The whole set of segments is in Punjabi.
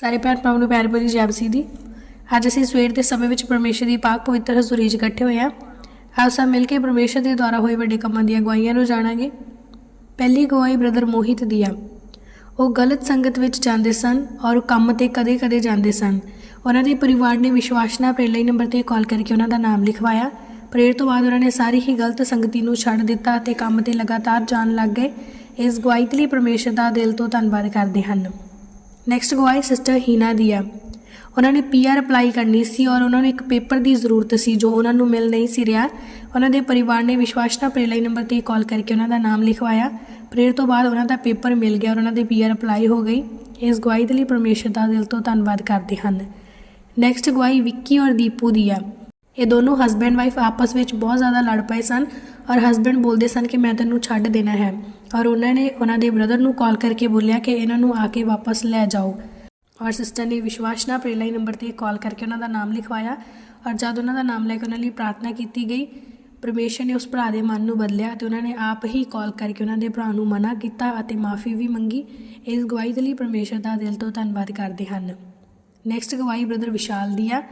ਸਾਰੇ ਭੈਣ ਭਰਾਵਾਂ ਨੂੰ ਪਿਆਰ ਭਰੀ ਜੈ ਮਸੀਹ ਦੀ। ਅੱਜ ਅਸੀਂ ਸਵੇਰ ਦੇ ਸਮੇਂ ਵਿੱਚ ਪਰਮੇਸ਼ਰ ਦੀ ਪਾਕ ਪਵਿੱਤਰ ਹਜ਼ੂਰੀ 'ਚ ਇਕੱਠੇ ਹੋਏ ਹਾਂ। ਆਓ ਸਭ ਮਿਲ ਕੇ ਪਰਮੇਸ਼ਰ ਦੇ ਦੁਆਰਾ ਹੋਏ ਵੱਡੇ ਕੰਮਾਂ ਦੀਆਂ ਗਵਾਹੀਆਂ ਨੂੰ ਜਾਣਾਂਗੇ। ਪਹਿਲੀ ਗਵਾਹੀ ਬ੍ਰਦਰ ਮੋਹਿਤ ਦੀ ਆ। ਉਹ ਗਲਤ ਸੰਗਤ ਵਿੱਚ ਜਾਂਦੇ ਸਨ ਔਰ ਕੰਮ ਤੇ ਕਦੇ-ਕਦੇ ਜਾਂਦੇ ਸਨ। ਉਹਨਾਂ ਦੇ ਪਰਿਵਾਰ ਨੇ ਵਿਸ਼ਵਾਸ ਨਾਲ ਪਹਿਲੇ ਨੰਬਰ ਤੇ ਕਾਲ ਕਰਕੇ ਉਹਨਾਂ ਦਾ ਨਾਮ ਲਿਖਵਾਇਆ। ਪ੍ਰੇਰ ਤੋਂ ਬਾਅਦ ਉਹਨਾਂ ਨੇ ਸਾਰੀ ਹੀ ਗਲਤ ਸੰਗਤੀ ਨੂੰ ਛੱਡ ਦਿੱਤਾ ਤੇ ਕੰਮ ਤੇ ਲਗਾਤਾਰ ਜਾਣ ਲੱਗ ਗਏ। ਇਸ ਗਵਾਹੀ ਲਈ ਪਰਮੇਸ਼ਰ ਦਾ ਦਿਲ ਤੋਂ ਧੰਨਵਾਦ ਕਰਦੇ ਹਨ। ਨੈਕਸਟ ਗਵਾਹੀ ਸਿਸਟਰ ਹੀਨਾ ਦੀ ਆ। ਉਹਨਾਂ ਨੇ ਪੀਆਰ ਅਪਲਾਈ ਕਰਨੀ ਸੀ ਔਰ ਉਹਨਾਂ ਨੂੰ ਇੱਕ ਪੇਪਰ ਦੀ ਜ਼ਰੂਰਤ ਸੀ ਜੋ ਉਹਨਾਂ ਨੂੰ ਮਿਲ ਨਹੀਂ ਸੀ ਰਿਹਾ। ਉਹਨਾਂ ਦੇ ਪਰਿਵਾਰ ਨੇ ਵਿਸ਼ਵਾਸ ਨਾਲ ਪ੍ਰੇਲਾਈ ਨੰਬਰ ਤੇ ਕਾਲ ਕਰਕੇ ਉਹਨਾਂ ਦਾ ਨਾਮ ਲਿਖਵਾਇਆ। ਪ੍ਰੇਰ ਤੋਂ ਬਾਅਦ ਉਹਨਾਂ ਦਾ ਪੇਪਰ ਮਿਲ ਗਿਆ ਔਰ ਉਹਨਾਂ ਦੇ ਪੀਆਰ ਅਪਲਾਈ ਹੋ ਗਈ ਇਸ ਗਵਾਹੀ ਦੇ ਲਈ ਪਰਮੇਸ਼ਰ ਦਾ ਦਿਲ ਤੋਂ ਧੰਨਵਾਦ ਕਰਦੇ ਹਨ। ਨੈਕਸਟ ਗਵਾਹੀ ਵਿੱਕੀ ਔਰ ਦੀਪੂ ਦੀ ਆ। ਇਹ ਦੋਨੋਂ ਹਸਬੈਂਡ ਵਾਈਫ ਆਪਸ ਵਿੱਚ ਬਹੁਤ ਜ਼ਿਆਦਾ ਲੜ ਪਏ ਸਨ ਔਰ ਹਸਬੈਂਡ ਬੋਲਦੇ ਸਨ ਕਿ ਮੈਂ ਤੈਨੂੰ ਛੱਡ ਦੇਣਾ ਹੈ। ਔਰ ਉਹਨਾਂ ਨੇ ਉਹਨਾਂ ਦੇ ਬ੍ਰਦਰ ਨੂੰ ਕਾਲ ਕਰਕੇ ਬੋਲਿਆ ਕਿ ਇਹਨਾਂ ਨੂੰ ਆ ਕੇ ਵਾਪਸ ਲੈ ਜਾਓ। ਔਰ ਸਿਸਟਰ ਨੇ ਵਿਸ਼ਵਾਸ ਨਾਲ ਪ੍ਰੇਲਾਈ ਨੰਬਰ ਤੇ ਕਾਲ ਕਰਕੇ ਉਹਨਾਂ ਦਾ ਨਾਮ ਲਿਖਵਾਇਆ। ਔਰ ਜਦ ਉਹਨਾਂ ਦਾ ਨਾਮ ਲੈ ਕੇ ਉਹਨਾਂ ਲਈ ਪ੍ਰਾਰਥਨਾ ਕੀਤੀ ਗਈ, ਪਰਮੇਸ਼ਰ ਨੇ ਉਸ ਭਰਾ ਦੇ ਮਨ ਨੂੰ ਬਦਲਿਆ ਤੇ ਉਹਨਾਂ ਨੇ ਆਪ ਹੀ ਕਾਲ ਕਰਕੇ ਉਹਨਾਂ ਦੇ ਭਰਾ ਨੂੰ ਮਨਾ ਕੀਤਾ ਅਤੇ ਮਾਫੀ ਵੀ ਮੰਗੀ। ਇਸ ਗਵਾਹੀ ਦੇ ਲਈ ਪਰਮੇਸ਼ਰ ਦਾ ਦਿਲ ਤੋਂ ਧੰਨਵਾਦ ਕਰਦੇ ਹਨ। ਨੈਕਸਟ ਗਵਾਹੀ ਬ੍ਰਦਰ ਵਿਸ਼ਾਲ ਦੀ ਆ।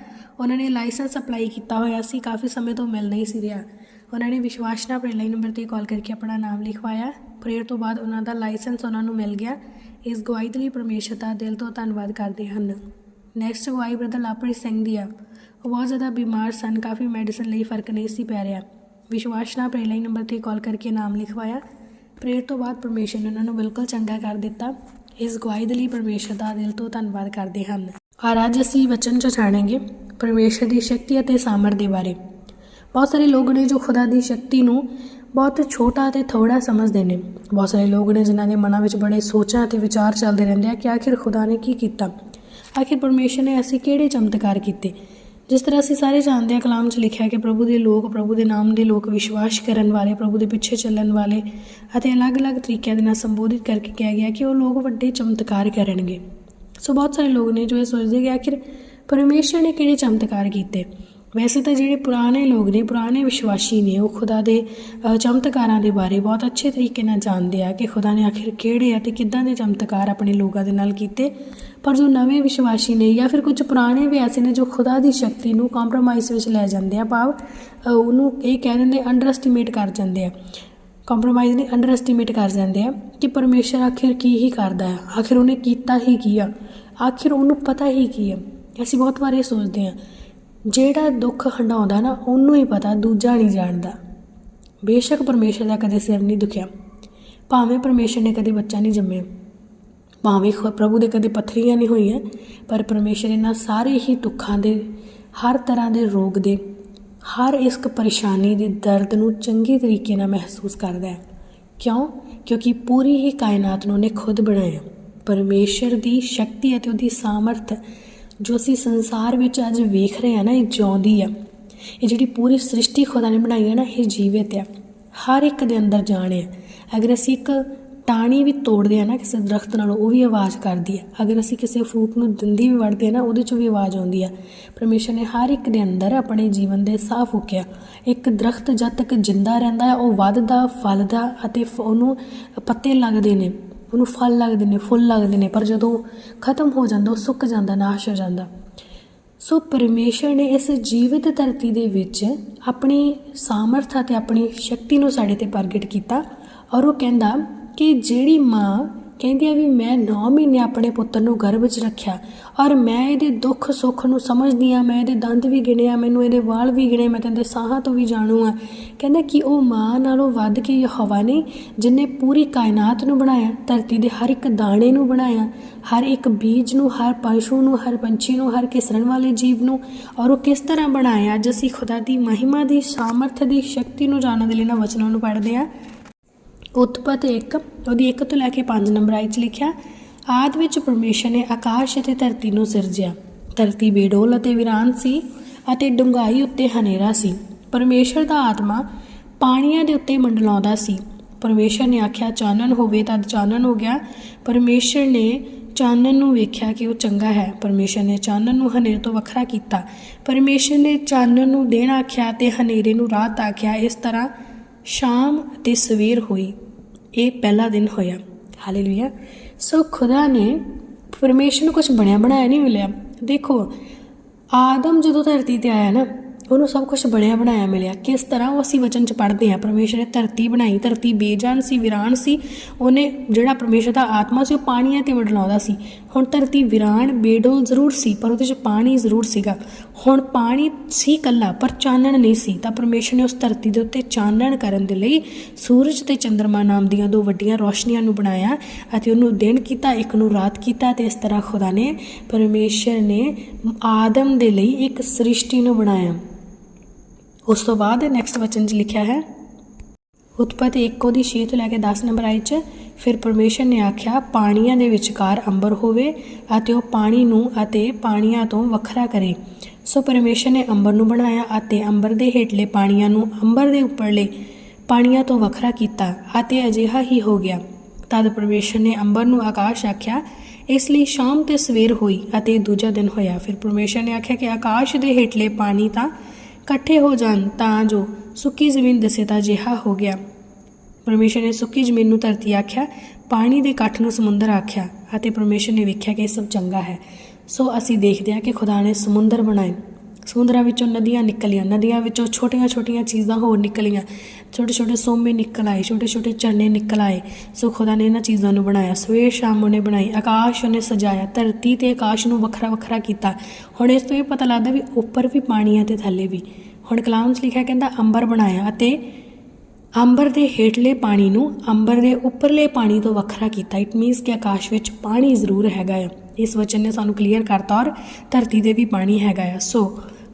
ਉਹਨਾਂ ਨੇ ਲਾਇਸੈਂਸ ਅਪਲਾਈ ਕੀਤਾ ਹੋਇਆ ਸੀ, ਕਾਫੀ ਸਮੇਂ ਤੋਂ ਮਿਲ ਨਹੀਂ ਸੀ ਰਿਹਾ। ਉਹਨਾਂ ਨੇ ਵਿਸ਼ਵਾਸ ਨਾਲ ਪ੍ਰੇਲਾਈ ਨੰਬਰ ਤੇ ਕਾਲ ਕਰਕੇ ਆਪਣਾ ਨਾਮ ਲਿਖਵਾਇਆ। ਪ੍ਰੇਅਰ ਤੋਂ ਬਾਅਦ ਉਹਨਾਂ ਦਾ ਲਾਇਸੈਂਸ ਉਹਨਾਂ ਨੂੰ ਮਿਲ ਗਿਆ। ਇਸ ਗਵਾਹੀ ਦੇ ਲਈ ਪਰਮੇਸ਼ਰ ਦਾ ਦਿਲ ਤੋਂ ਧੰਨਵਾਦ ਕਰਦੇ ਹਨ। ਨੈਕਸਟ ਗਵਾਹੀ ਬ੍ਰਦਰ ਲਾਪਰੀ ਸਿੰਘ ਦੀ ਆ। ਉਹ ਬਹੁਤ ਜ਼ਿਆਦਾ ਬਿਮਾਰ ਸਨ, ਕਾਫੀ ਮੈਡੀਸਨ ਲਈ ਫ਼ਰਕ ਨਹੀਂ ਸੀ ਪੈ ਰਿਹਾ। ਵਿਸ਼ਵਾਸ ਨਾਲ ਪ੍ਰੇਲਾਈ ਨੰਬਰ ਤੇ ਕਾਲ ਕਰਕੇ ਨਾਮ ਲਿਖਵਾਇਆ। ਪ੍ਰੇਅਰ ਤੋਂ ਬਾਅਦ ਪਰਮੇਸ਼ਰ ਨੇ ਉਹਨਾਂ ਨੂੰ ਬਿਲਕੁਲ ਚੰਗਾ ਕਰ ਦਿੱਤਾ। ਇਸ ਗਵਾਹੀ ਦੇ ਲਈ ਪਰਮੇਸ਼ਰ ਦਾ ਦਿਲ ਤੋਂ ਧੰਨਵਾਦ ਕਰਦੇ ਹਨ। ਔਰ ਅੱਜ ਅਸੀਂ ਵਚਨ ਚ ਜਾਣਾਂਗੇ ਪਰਮੇਸ਼ਰ ਦੀ ਸ਼ਕਤੀ ਅਤੇ ਸਾਮਰ ਦੇ ਬਾਰੇ। ਬਹੁਤ ਸਾਰੇ ਲੋਕ ਨੇ ਜੋ ਖੁਦਾ ਦੀ ਸ਼ਕਤੀ ਨੂੰ ਬਹੁਤ ਛੋਟਾ ਤੇ ਥੋੜਾ ਸਮਝਦੇ ਨੇ। ਬਹੁਤ ਸਾਰੇ ਲੋਕ ਨੇ ਜਿਨ੍ਹਾਂ ਦੇ ਮਨਾਂ ਵਿੱਚ ਬੜੇ ਸੋਚਾਂ ਤੇ ਵਿਚਾਰ ਚੱਲਦੇ ਰਹਿੰਦੇ ਆ ਕਿ ਆਖਿਰ ਖੁਦਾ ਨੇ ਕੀ ਕੀਤਾ? ਆਖਿਰ ਪਰਮੇਸ਼ਰ ਨੇ ਅਸੀਂ ਕਿਹੜੇ ਚਮਤਕਾਰ ਕੀਤੇ? ਜਿਸ ਤਰ੍ਹਾਂ ਅਸੀਂ ਸਾਰੇ ਜਾਣਦੇ ਹਾਂ ਕਲਾਮ 'ਚ ਲਿਖਿਆ ਕਿ ਪ੍ਰਭੂ ਦੇ ਲੋਕ ਪ੍ਰਭੂ ਦੇ ਨਾਮ ਦੇ ਲੋਕ ਵਿਸ਼ਵਾਸ ਕਰਨ ਵਾਲੇ, ਪ੍ਰਭੂ ਦੇ ਪਿੱਛੇ ਚੱਲਣ ਵਾਲੇ ਅਤੇ ਅਲੱਗ-ਅਲੱਗ ਤਰੀਕਿਆਂ ਦੇ ਨਾਲ ਸੰਬੋਧਿਤ ਕਰਕੇ ਕਿਹਾ ਗਿਆ ਕਿ ਉਹ ਲੋਕ ਵੱਡੇ ਚਮਤਕਾਰ ਕਰਨਗੇ। ਸੋ ਬਹੁਤ ਸਾਰੇ ਲੋਕ ਨੇ ਜੋ ਇਹ ਸੋਚਦੇ ਕਿ ਆਖਿਰ ਪਰਮੇਸ਼ਰ ਨੇ ਕਿਹੜੇ ਚਮਤਕਾਰ ਕੀਤੇ? ਵੈਸੇ ਤਾਂ ਜਿਹੜੇ ਪੁਰਾਣੇ ਲੋਕ ਨੇ, ਪੁਰਾਣੇ ਵਿਸ਼ਵਾਸੀ ਨੇ, ਉਹ ਖੁਦਾ ਦੇ ਚਮਤਕਾਰਾਂ ਦੇ ਬਾਰੇ ਬਹੁਤ ਅੱਛੇ ਤਰੀਕੇ ਨਾਲ ਜਾਣਦੇ ਆ ਕਿ ਖੁਦਾ ਨੇ ਆਖਿਰ ਕਿਹੜੇ ਆ ਤੇ ਕਿੱਦਾਂ ਦੇ ਚਮਤਕਾਰ ਆਪਣੇ ਲੋਕਾਂ ਦੇ ਨਾਲ ਕੀਤੇ। ਪਰ ਜੋ ਨਵੇਂ ਵਿਸ਼ਵਾਸੀ ਨੇ ਜਾਂ ਫਿਰ ਕੁਝ ਪੁਰਾਣੇ ਵੀ ਐਸੇ ਨੇ ਜੋ ਖੁਦਾ ਦੀ ਸ਼ਕਤੀ ਨੂੰ ਕੰਪਰੋਮਾਈਜ਼ ਵਿੱਚ ਲੈ ਜਾਂਦੇ ਆ, ਭਾਵ ਉਹਨੂੰ ਇਹ ਕਹਿ ਦਿੰਦੇ ਅੰਡਰ ਐਸਟੀਮੇਟ ਕਰ ਜਾਂਦੇ ਆ। ਕੰਪਰੋਮਾਈਜ਼ ਨਹੀਂ ਅੰਡਰ ਐਸਟੀਮੇਟ ਕਰ ਜਾਂਦੇ ਆ ਕਿ ਪਰਮੇਸ਼ਰ ਆਖਿਰ ਕੀ ਹੀ ਕਰਦਾ ਹੈ ਆਖਿਰ ਉਹਨੇ ਕੀਤਾ ਹੀ ਕੀ ਆ, ਆਖਿਰ ਉਹਨੂੰ ਪਤਾ ਹੀ ਕੀ ਆ। ਅਸੀਂ ਬਹੁਤ ਵਾਰ ਇਹ ਸੋਚਦੇ ਆ ਜਿਹੜਾ ਦੁੱਖ ਹੰਡਾਉਂਦਾ ਨਾ, ਉਹਨੂੰ ਹੀ ਪਤਾ ਦੂਜਾ ਨਹੀਂ ਜਾਣਦਾ। ਬੇਸ਼ੱਕ ਪਰਮੇਸ਼ਰ ਦਾ ਕਦੇ ਸਿਰ ਨਹੀਂ ਦੁਖਿਆ। ਭਾਵੇਂ ਪਰਮੇਸ਼ਰ ਨੇ ਕਦੇ ਬੱਚਾ ਨਹੀਂ ਜੰਮਿਆ। ਭਾਵੇਂ ਖ- ਪ੍ਰਭੂ ਦੇ ਕਦੇ ਪੱਥਰੀਆਂ ਨਹੀਂ ਹੋਈਆਂ, ਪਰ ਪਰਮੇਸ਼ਰ ਇਹਨਾਂ ਸਾਰੇ ਹੀ ਦੁੱਖਾਂ ਦੇ, ਹਰ ਤਰ੍ਹਾਂ ਦੇ ਰੋਗ ਦੇ, ਹਰ ਇਸ ਪਰੇਸ਼ਾਨੀ ਦੇ ਦਰਦ ਨੂੰ ਚੰਗੇ ਤਰੀਕੇ ਨਾਲ ਮਹਿਸੂਸ ਕਰਦਾ ਹੈ। ਕਿਉਂ? ਕਿਉਂਕਿ ਪੂਰੀ ਹੀ ਕਾਇਨਾਤ ਨੂੰ ਉਹਨੇ ਖੁਦ ਬਣਾਇਆ। ਪਰਮੇਸ਼ਰ ਦੀ ਸ਼ਕਤੀ ਅਤੇ ਉਹਦੀ ਸਾਮਰਥ ਜੋ ਅਸੀਂ ਸੰਸਾਰ ਵਿੱਚ ਅੱਜ ਵੇਖ ਰਹੇ ਹਾਂ ਨਾ, ਇਹ ਜਿਉਂਦੀ ਆ। ਇਹ ਜਿਹੜੀ ਪੂਰੀ ਸ੍ਰਿਸ਼ਟੀ ਖੁਦਾ ਨੇ ਬਣਾਈ ਹੈ ਨਾ, ਇਹ ਜੀਵਿਤ ਆ। ਹਰ ਇੱਕ ਦੇ ਅੰਦਰ ਜਾਣ ਹੈ ਅਗਰ ਅਸੀਂ ਇੱਕ ਟਾਣੀ ਵੀ ਤੋੜਦੇ ਆ ਨਾ, ਕਿਸੇ ਦਰਖਤ ਨਾਲ, ਉਹ ਵੀ ਆਵਾਜ਼ ਕਰਦੀ ਹੈ ਅਗਰ ਅਸੀਂ ਕਿਸੇ ਫਰੂਟ ਨੂੰ ਦੰਦੀ ਵੀ ਵੜਦੇ ਆ ਨਾ, ਉਹਦੇ ਚੋਂ ਵੀ ਆਵਾਜ਼ ਆਉਂਦੀ ਆ। ਪਰਮੇਸ਼ਰ ਨੇ ਹਰ ਇੱਕ ਦੇ ਅੰਦਰ ਆਪਣੇ ਜੀਵਨ ਦੇ ਸਾਹ ਫੂਕਿਆ। ਇੱਕ ਦਰਖਤ ਜਦ ਤੱਕ ਜਿੰਦਾ ਰਹਿੰਦਾ ਹੈ ਉਹ ਵੱਧਦਾ, ਫਲਦਾ ਅਤੇ ਫ- ਉਹਨੂੰ ਪੱਤੇ ਲੱਗਦੇ ਨੇ। ਉਹਨੂੰ ਫਲ ਲੱਗਦੇ ਨੇ, ਫੁੱਲ ਲੱਗਦੇ ਨੇ, ਪਰ ਜਦੋਂ ਖਤਮ ਹੋ ਜਾਂਦਾ, ਉਹ ਸੁੱਕ ਜਾਂਦਾ, ਨਾਸ਼ ਹੋ ਜਾਂਦਾ। ਸੋ ਪਰਮੇਸ਼ਰ ਨੇ ਇਸ ਜੀਵਿਤ ਧਰਤੀ ਦੇ ਵਿੱਚ ਆਪਣੀ ਸਾਮਰਥ ਅਤੇ ਆਪਣੀ ਸ਼ਕਤੀ ਨੂੰ ਸਾਡੇ ਤੇ ਪ੍ਰਗਟ ਕੀਤਾ ਔਰ ਉਹ ਕਹਿੰਦਾ ਕਿ ਜਿਹੜੀ ਮਾਂ ਕਹਿੰਦੀ ਆ ਵੀ ਮੈਂ 9 ਮਹੀਨੇ ਆਪਣੇ ਪੁੱਤਰ ਨੂੰ ਗਰਭ 'ਚ ਰੱਖਿਆ ਔਰ ਮੈਂ ਇਹਦੇ ਦੁੱਖ ਸੁੱਖ ਨੂੰ ਸਮਝਦੀ ਆ, ਮੈਂ ਇਹਦੇ ਦੰਦ ਵੀ ਗਿਣਿਆ ਮੈਨੂੰ ਇਹਦੇ ਵਾਲ ਵੀ ਗਿਣੇ, ਮੈਂ ਕਹਿੰਦੇ ਸਾਹਾਂ ਤੋਂ ਵੀ ਜਾਣੂ ਆ। ਕਹਿੰਦਾ ਕਿ ਉਹ ਮਾਂ ਨਾਲੋਂ ਵੱਧ ਕੇ ਯਹੋਵਾ ਨੇ ਜਿਨੇ ਪੂਰੀ ਕਾਇਨਾਤ ਨੂੰ ਬਣਾਇਆ, ਧਰਤੀ ਦੇ ਹਰ ਇੱਕ ਦਾਣੇ ਨੂੰ ਬਣਾਇਆ, ਹਰ ਇੱਕ ਬੀਜ ਨੂੰ, ਹਰ ਪਸ਼ੂ ਨੂੰ, ਹਰ ਪੰਛੀ ਨੂੰ, ਹਰ ਕਿਸਰਨ ਵਾਲੇ ਜੀਵ ਨੂੰ, ਔਰ ਉਹ ਕਿਸ ਤਰ੍ਹਾਂ ਬਣਾਇਆ, ਅੱਜ ਅਸੀਂ ਖੁਦਾ ਦੀ ਮਹਿਮਾ ਦੀ ਸਾਮਰਥ ਦੀ ਸ਼ਕਤੀ ਨੂੰ ਜਾਣਨ ਦੇ ਲਈ ਨਾ ਵਚਨਾਂ ਨੂੰ ਪੜ੍ਹਦੇ ਆ। ਉਤਪਤ 1 ਉਹਦੀ 1 ਤੋਂ ਲੈ ਕੇ 5 ਨੰਬਰ ਆਈ ਚ ਲਿਖਿਆ, ਆਦ ਵਿੱਚ ਪਰਮੇਸ਼ਰ ਨੇ ਆਕਾਸ਼ ਅਤੇ ਧਰਤੀ ਨੂੰ ਸਿਰਜਿਆ। ਧਰਤੀ ਬੇਡੋਲ ਅਤੇ ਵਿਰਾਨ ਸੀ ਅਤੇ ਡੂੰਘਾਈ ਉੱਤੇ ਹਨੇਰਾ ਸੀ। ਪਰਮੇਸ਼ਰ ਦਾ ਆਤਮਾ ਪਾਣੀਆਂ ਦੇ ਉੱਤੇ ਮੰਡਲਾਉਂਦਾ ਸੀ। ਪਰਮੇਸ਼ਰ ਨੇ ਆਖਿਆ, ਚਾਨਣ ਹੋਵੇ ਤਾਂ ਚਾਨਣ ਹੋ ਗਿਆ। ਪਰਮੇਸ਼ਰ ਨੇ ਚਾਨਣ ਨੂੰ ਵੇਖਿਆ ਕਿ ਉਹ ਚੰਗਾ ਹੈ। ਪਰਮੇਸ਼ਰ ਨੇ ਚਾਨਣ ਨੂੰ ਹਨੇਰੇ ਤੋਂ ਵੱਖਰਾ ਕੀਤਾ। ਪਰਮੇਸ਼ਰ ਨੇ ਚਾਨਣ ਨੂੰ ਦਿਨ ਆਖਿਆ ਤੇ ਹਨੇਰੇ ਨੂੰ ਰਾਤ ਆਖਿਆ। ਇਸ ਤਰ੍ਹਾਂ ਸ਼ਾਮ ਅਤੇ ਸਵੇਰ ਹੋਈ। ਇਹ ਪਹਿਲਾ ਦਿਨ ਹੋਇਆ। ਹਾਲੇਲੂਇਆ ਸੋ ਖੁਦਾ ਨੇ ਪਰਮੇਸ਼ਰ ਨੂੰ ਕੁਝ ਬਣਿਆ ਬਣਾਇਆ ਨਹੀਂ ਮਿਲਿਆ। ਦੇਖੋ, ਆਦਮ ਜਦੋਂ ਧਰਤੀ ਤੇ ਆਇਆ ਨਾ, ਉਹਨੂੰ ਸਭ ਕੁਝ ਬਣਿਆ ਬਣਾਇਆ ਮਿਲਿਆ। ਕਿਸ ਤਰ੍ਹਾਂ ਉਹ ਅਸੀਂ ਵਚਨ ਚ ਪੜ੍ਹਦੇ ਹਾਂ, ਪਰਮੇਸ਼ਰ ਨੇ ਧਰਤੀ ਬਣਾਈ, ਧਰਤੀ ਬੇਜਾਨ ਸੀ, ਵਿਰਾਨ ਸੀ। ਉਹਨੇ ਜਿਹੜਾ ਪਰਮੇਸ਼ਰ ਦਾ ਆਤਮਾ ਸੀ, ਉਹ ਪਾਣੀਆਂ ਤੇ ਵਡਲਾਉਂਦਾ ਸੀ। ਹੁਣ ਧਰਤੀ ਵਿਰਾਨ ਬੇਡੋਲ ਜ਼ਰੂਰ ਸੀ, ਪਰ ਉਹਦੇ 'ਚ ਪਾਣੀ ਜ਼ਰੂਰ ਸੀਗਾ। ਹੁਣ ਪਾਣੀ ਸੀ ਕੱਲਾ ਪਰ ਚਾਨਣ ਨਹੀਂ ਸੀ, ਤਾਂ ਪਰਮੇਸ਼ਰ ਨੇ ਉਸ ਧਰਤੀ ਦੇ ਉੱਤੇ ਚਾਨਣ ਕਰਨ ਦੇ ਲਈ ਸੂਰਜ ਤੇ ਚੰ드ਰਮਾ ਨਾਮ ਦੀਆਂ ਦੋ ਵੱਡੀਆਂ ਰੋਸ਼ਨੀਆਂ ਨੂੰ ਬਣਾਇਆ ਅਤੇ ਉਹਨੂੰ ਦਿਨ ਕੀਤਾ, ਇੱਕ ਨੂੰ ਰਾਤ ਕੀਤਾ ਤੇ ਇਸ ਤਰ੍ਹਾਂ ਖੁਦਾ ਨੇ ਪਰਮੇਸ਼ਰ ਨੇ ਆਦਮ ਦੇ ਲਈ ਇੱਕ ਸ੍ਰਿਸ਼ਟੀ ਨੂੰ ਬਣਾਇਆ। ਉਸ ਤੋਂ ਬਾਅਦ ਨੈਕਸਟ ਵਚਨ 'ਚ ਲਿਖਿਆ ਹੈ ਉਤਪਤੀ 1 ਦੀ 6 ਤੋਂ ਲੈ ਕੇ 10 ਨੰਬਰ ਆਈ 'ਚ। ਫਿਰ ਪਰਮੇਸ਼ਰ ਨੇ ਆਖਿਆ, ਪਾਣੀਆਂ ਦੇ ਵਿਚਕਾਰ ਅੰਬਰ ਹੋਵੇ ਅਤੇ ਉਹ ਪਾਣੀ ਨੂੰ ਅਤੇ ਪਾਣੀਆਂ ਤੋਂ ਵੱਖਰਾ ਕਰੇ। ਸੋ ਪਰਮੇਸ਼ਰ ਨੇ ਅੰਬਰ ਨੂੰ ਬਣਾਇਆ ਅਤੇ ਅੰਬਰ ਦੇ ਹੇਠਲੇ ਪਾਣੀਆਂ ਨੂੰ ਅੰਬਰ ਦੇ ਉੱਪਰਲੇ ਪਾਣੀਆਂ ਤੋਂ ਵੱਖਰਾ ਕੀਤਾ ਅਤੇ ਅਜਿਹਾ ਹੀ ਹੋ ਗਿਆ। ਤਦ ਪਰਮੇਸ਼ਰ ਨੇ ਅੰਬਰ ਨੂੰ ਆਕਾਸ਼ ਆਖਿਆ, ਇਸ ਲਈ ਸ਼ਾਮ ਤੇ ਸਵੇਰ ਹੋਈ ਅਤੇ ਦੂਜਾ ਦਿਨ ਹੋਇਆ। ਫਿਰ ਪਰਮੇਸ਼ਰ ਨੇ ਆਖਿਆ ਕਿ ਆਕਾਸ਼ ਦੇ ਹੇਠਲੇ ਪਾਣੀ ਤਾਂ ਇਕੱਠੇ ਹੋ ਜਾਣ ਤਾਂ ਜੋ ਸੁੱਕੀ ਜ਼ਮੀਨ ਦਿਸੇ ਤਾਂ ਜਿਹਾ ਹੋ ਗਿਆ। ਪਰਮੇਸ਼ਰ ਨੇ ਸੁੱਕੀ ਜ਼ਮੀਨ ਨੂੰ ਧਰਤੀ ਆਖਿਆ, ਪਾਣੀ ਦੇ ਇਕੱਠ ਨੂੰ ਸਮੁੰਦਰ ਆਖਿਆ ਅਤੇ ਪਰਮੇਸ਼ਰ ਨੇ ਵੇਖਿਆ ਕਿ ਇਹ ਸਭ ਚੰਗਾ ਹੈ। ਸੋ ਅਸੀਂ ਦੇਖਦੇ ਹਾਂ ਕਿ ਖੁਦਾ ਨੇ ਸਮੁੰਦਰ ਬਣਾਏ। ਸਮੁੰਦਰਾਂ ਵਿੱਚੋਂ ਨਦੀਆਂ ਨਿਕਲੀਆਂ, ਨਦੀਆਂ ਵਿੱਚੋਂ ਛੋਟੀਆਂ-ਛੋਟੀਆਂ ਚੀਜ਼ਾਂ ਹੋਰ ਨਿਕਲੀਆਂ। ਛੋਟੇ-ਛੋਟੇ ਸੋਮੇ ਨਿਕਲ ਆਏ, ਛੋਟੇ-ਛੋਟੇ ਝਰਨੇ ਨਿਕਲ ਆਏ। ਸੋ ਖੁਦਾ ਨੇ ਇਹਨਾਂ ਚੀਜ਼ਾਂ ਨੂੰ ਬਣਾਇਆ। ਸਵੇਰ ਸ਼ਾਮ ਉਹਨੇ ਬਣਾਈ, ਆਕਾਸ਼ ਉਹਨੇ ਸਜਾਇਆ, ਧਰਤੀ ਤੇ ਆਕਾਸ਼ ਨੂੰ ਵੱਖਰਾ-ਵੱਖਰਾ ਕੀਤਾ। ਹੁਣ ਇਸ ਤੋਂ ਇਹ ਪਤਾ ਲੱਗਦਾ ਵੀ ਉੱਪਰ ਵੀ ਪਾਣੀ ਹੈ ਤੇ ਥੱਲੇ ਵੀ। ਹੁਣ ਕਲਾਮ 'ਚ ਲਿਖਿਆ ਕਹਿੰਦਾ ਅੰਬਰ ਬਣਾਇਆ ਅਤੇ ਅੰਬਰ ਦੇ ਹੇਠਲੇ ਪਾਣੀ ਨੂੰ ਅੰਬਰ ਦੇ ਉੱਪਰਲੇ ਪਾਣੀ ਤੋਂ ਵੱਖਰਾ ਕੀਤਾ। ਇਟ ਮੀਨਸ ਕਿ ਆਕਾਸ਼ ਵਿੱਚ ਪਾਣੀ ਜ਼ਰੂਰ ਹੈਗਾ ਹੈ ਇਸ ਵਚਨ ਨੇ ਸਾਨੂੰ ਕਲੀਅਰ ਕਰਤਾ ਔਰ ਧਰਤੀ ਦੇ ਵੀ ਪਾਣੀ ਹੈਗਾ ਹੈ ਸੋ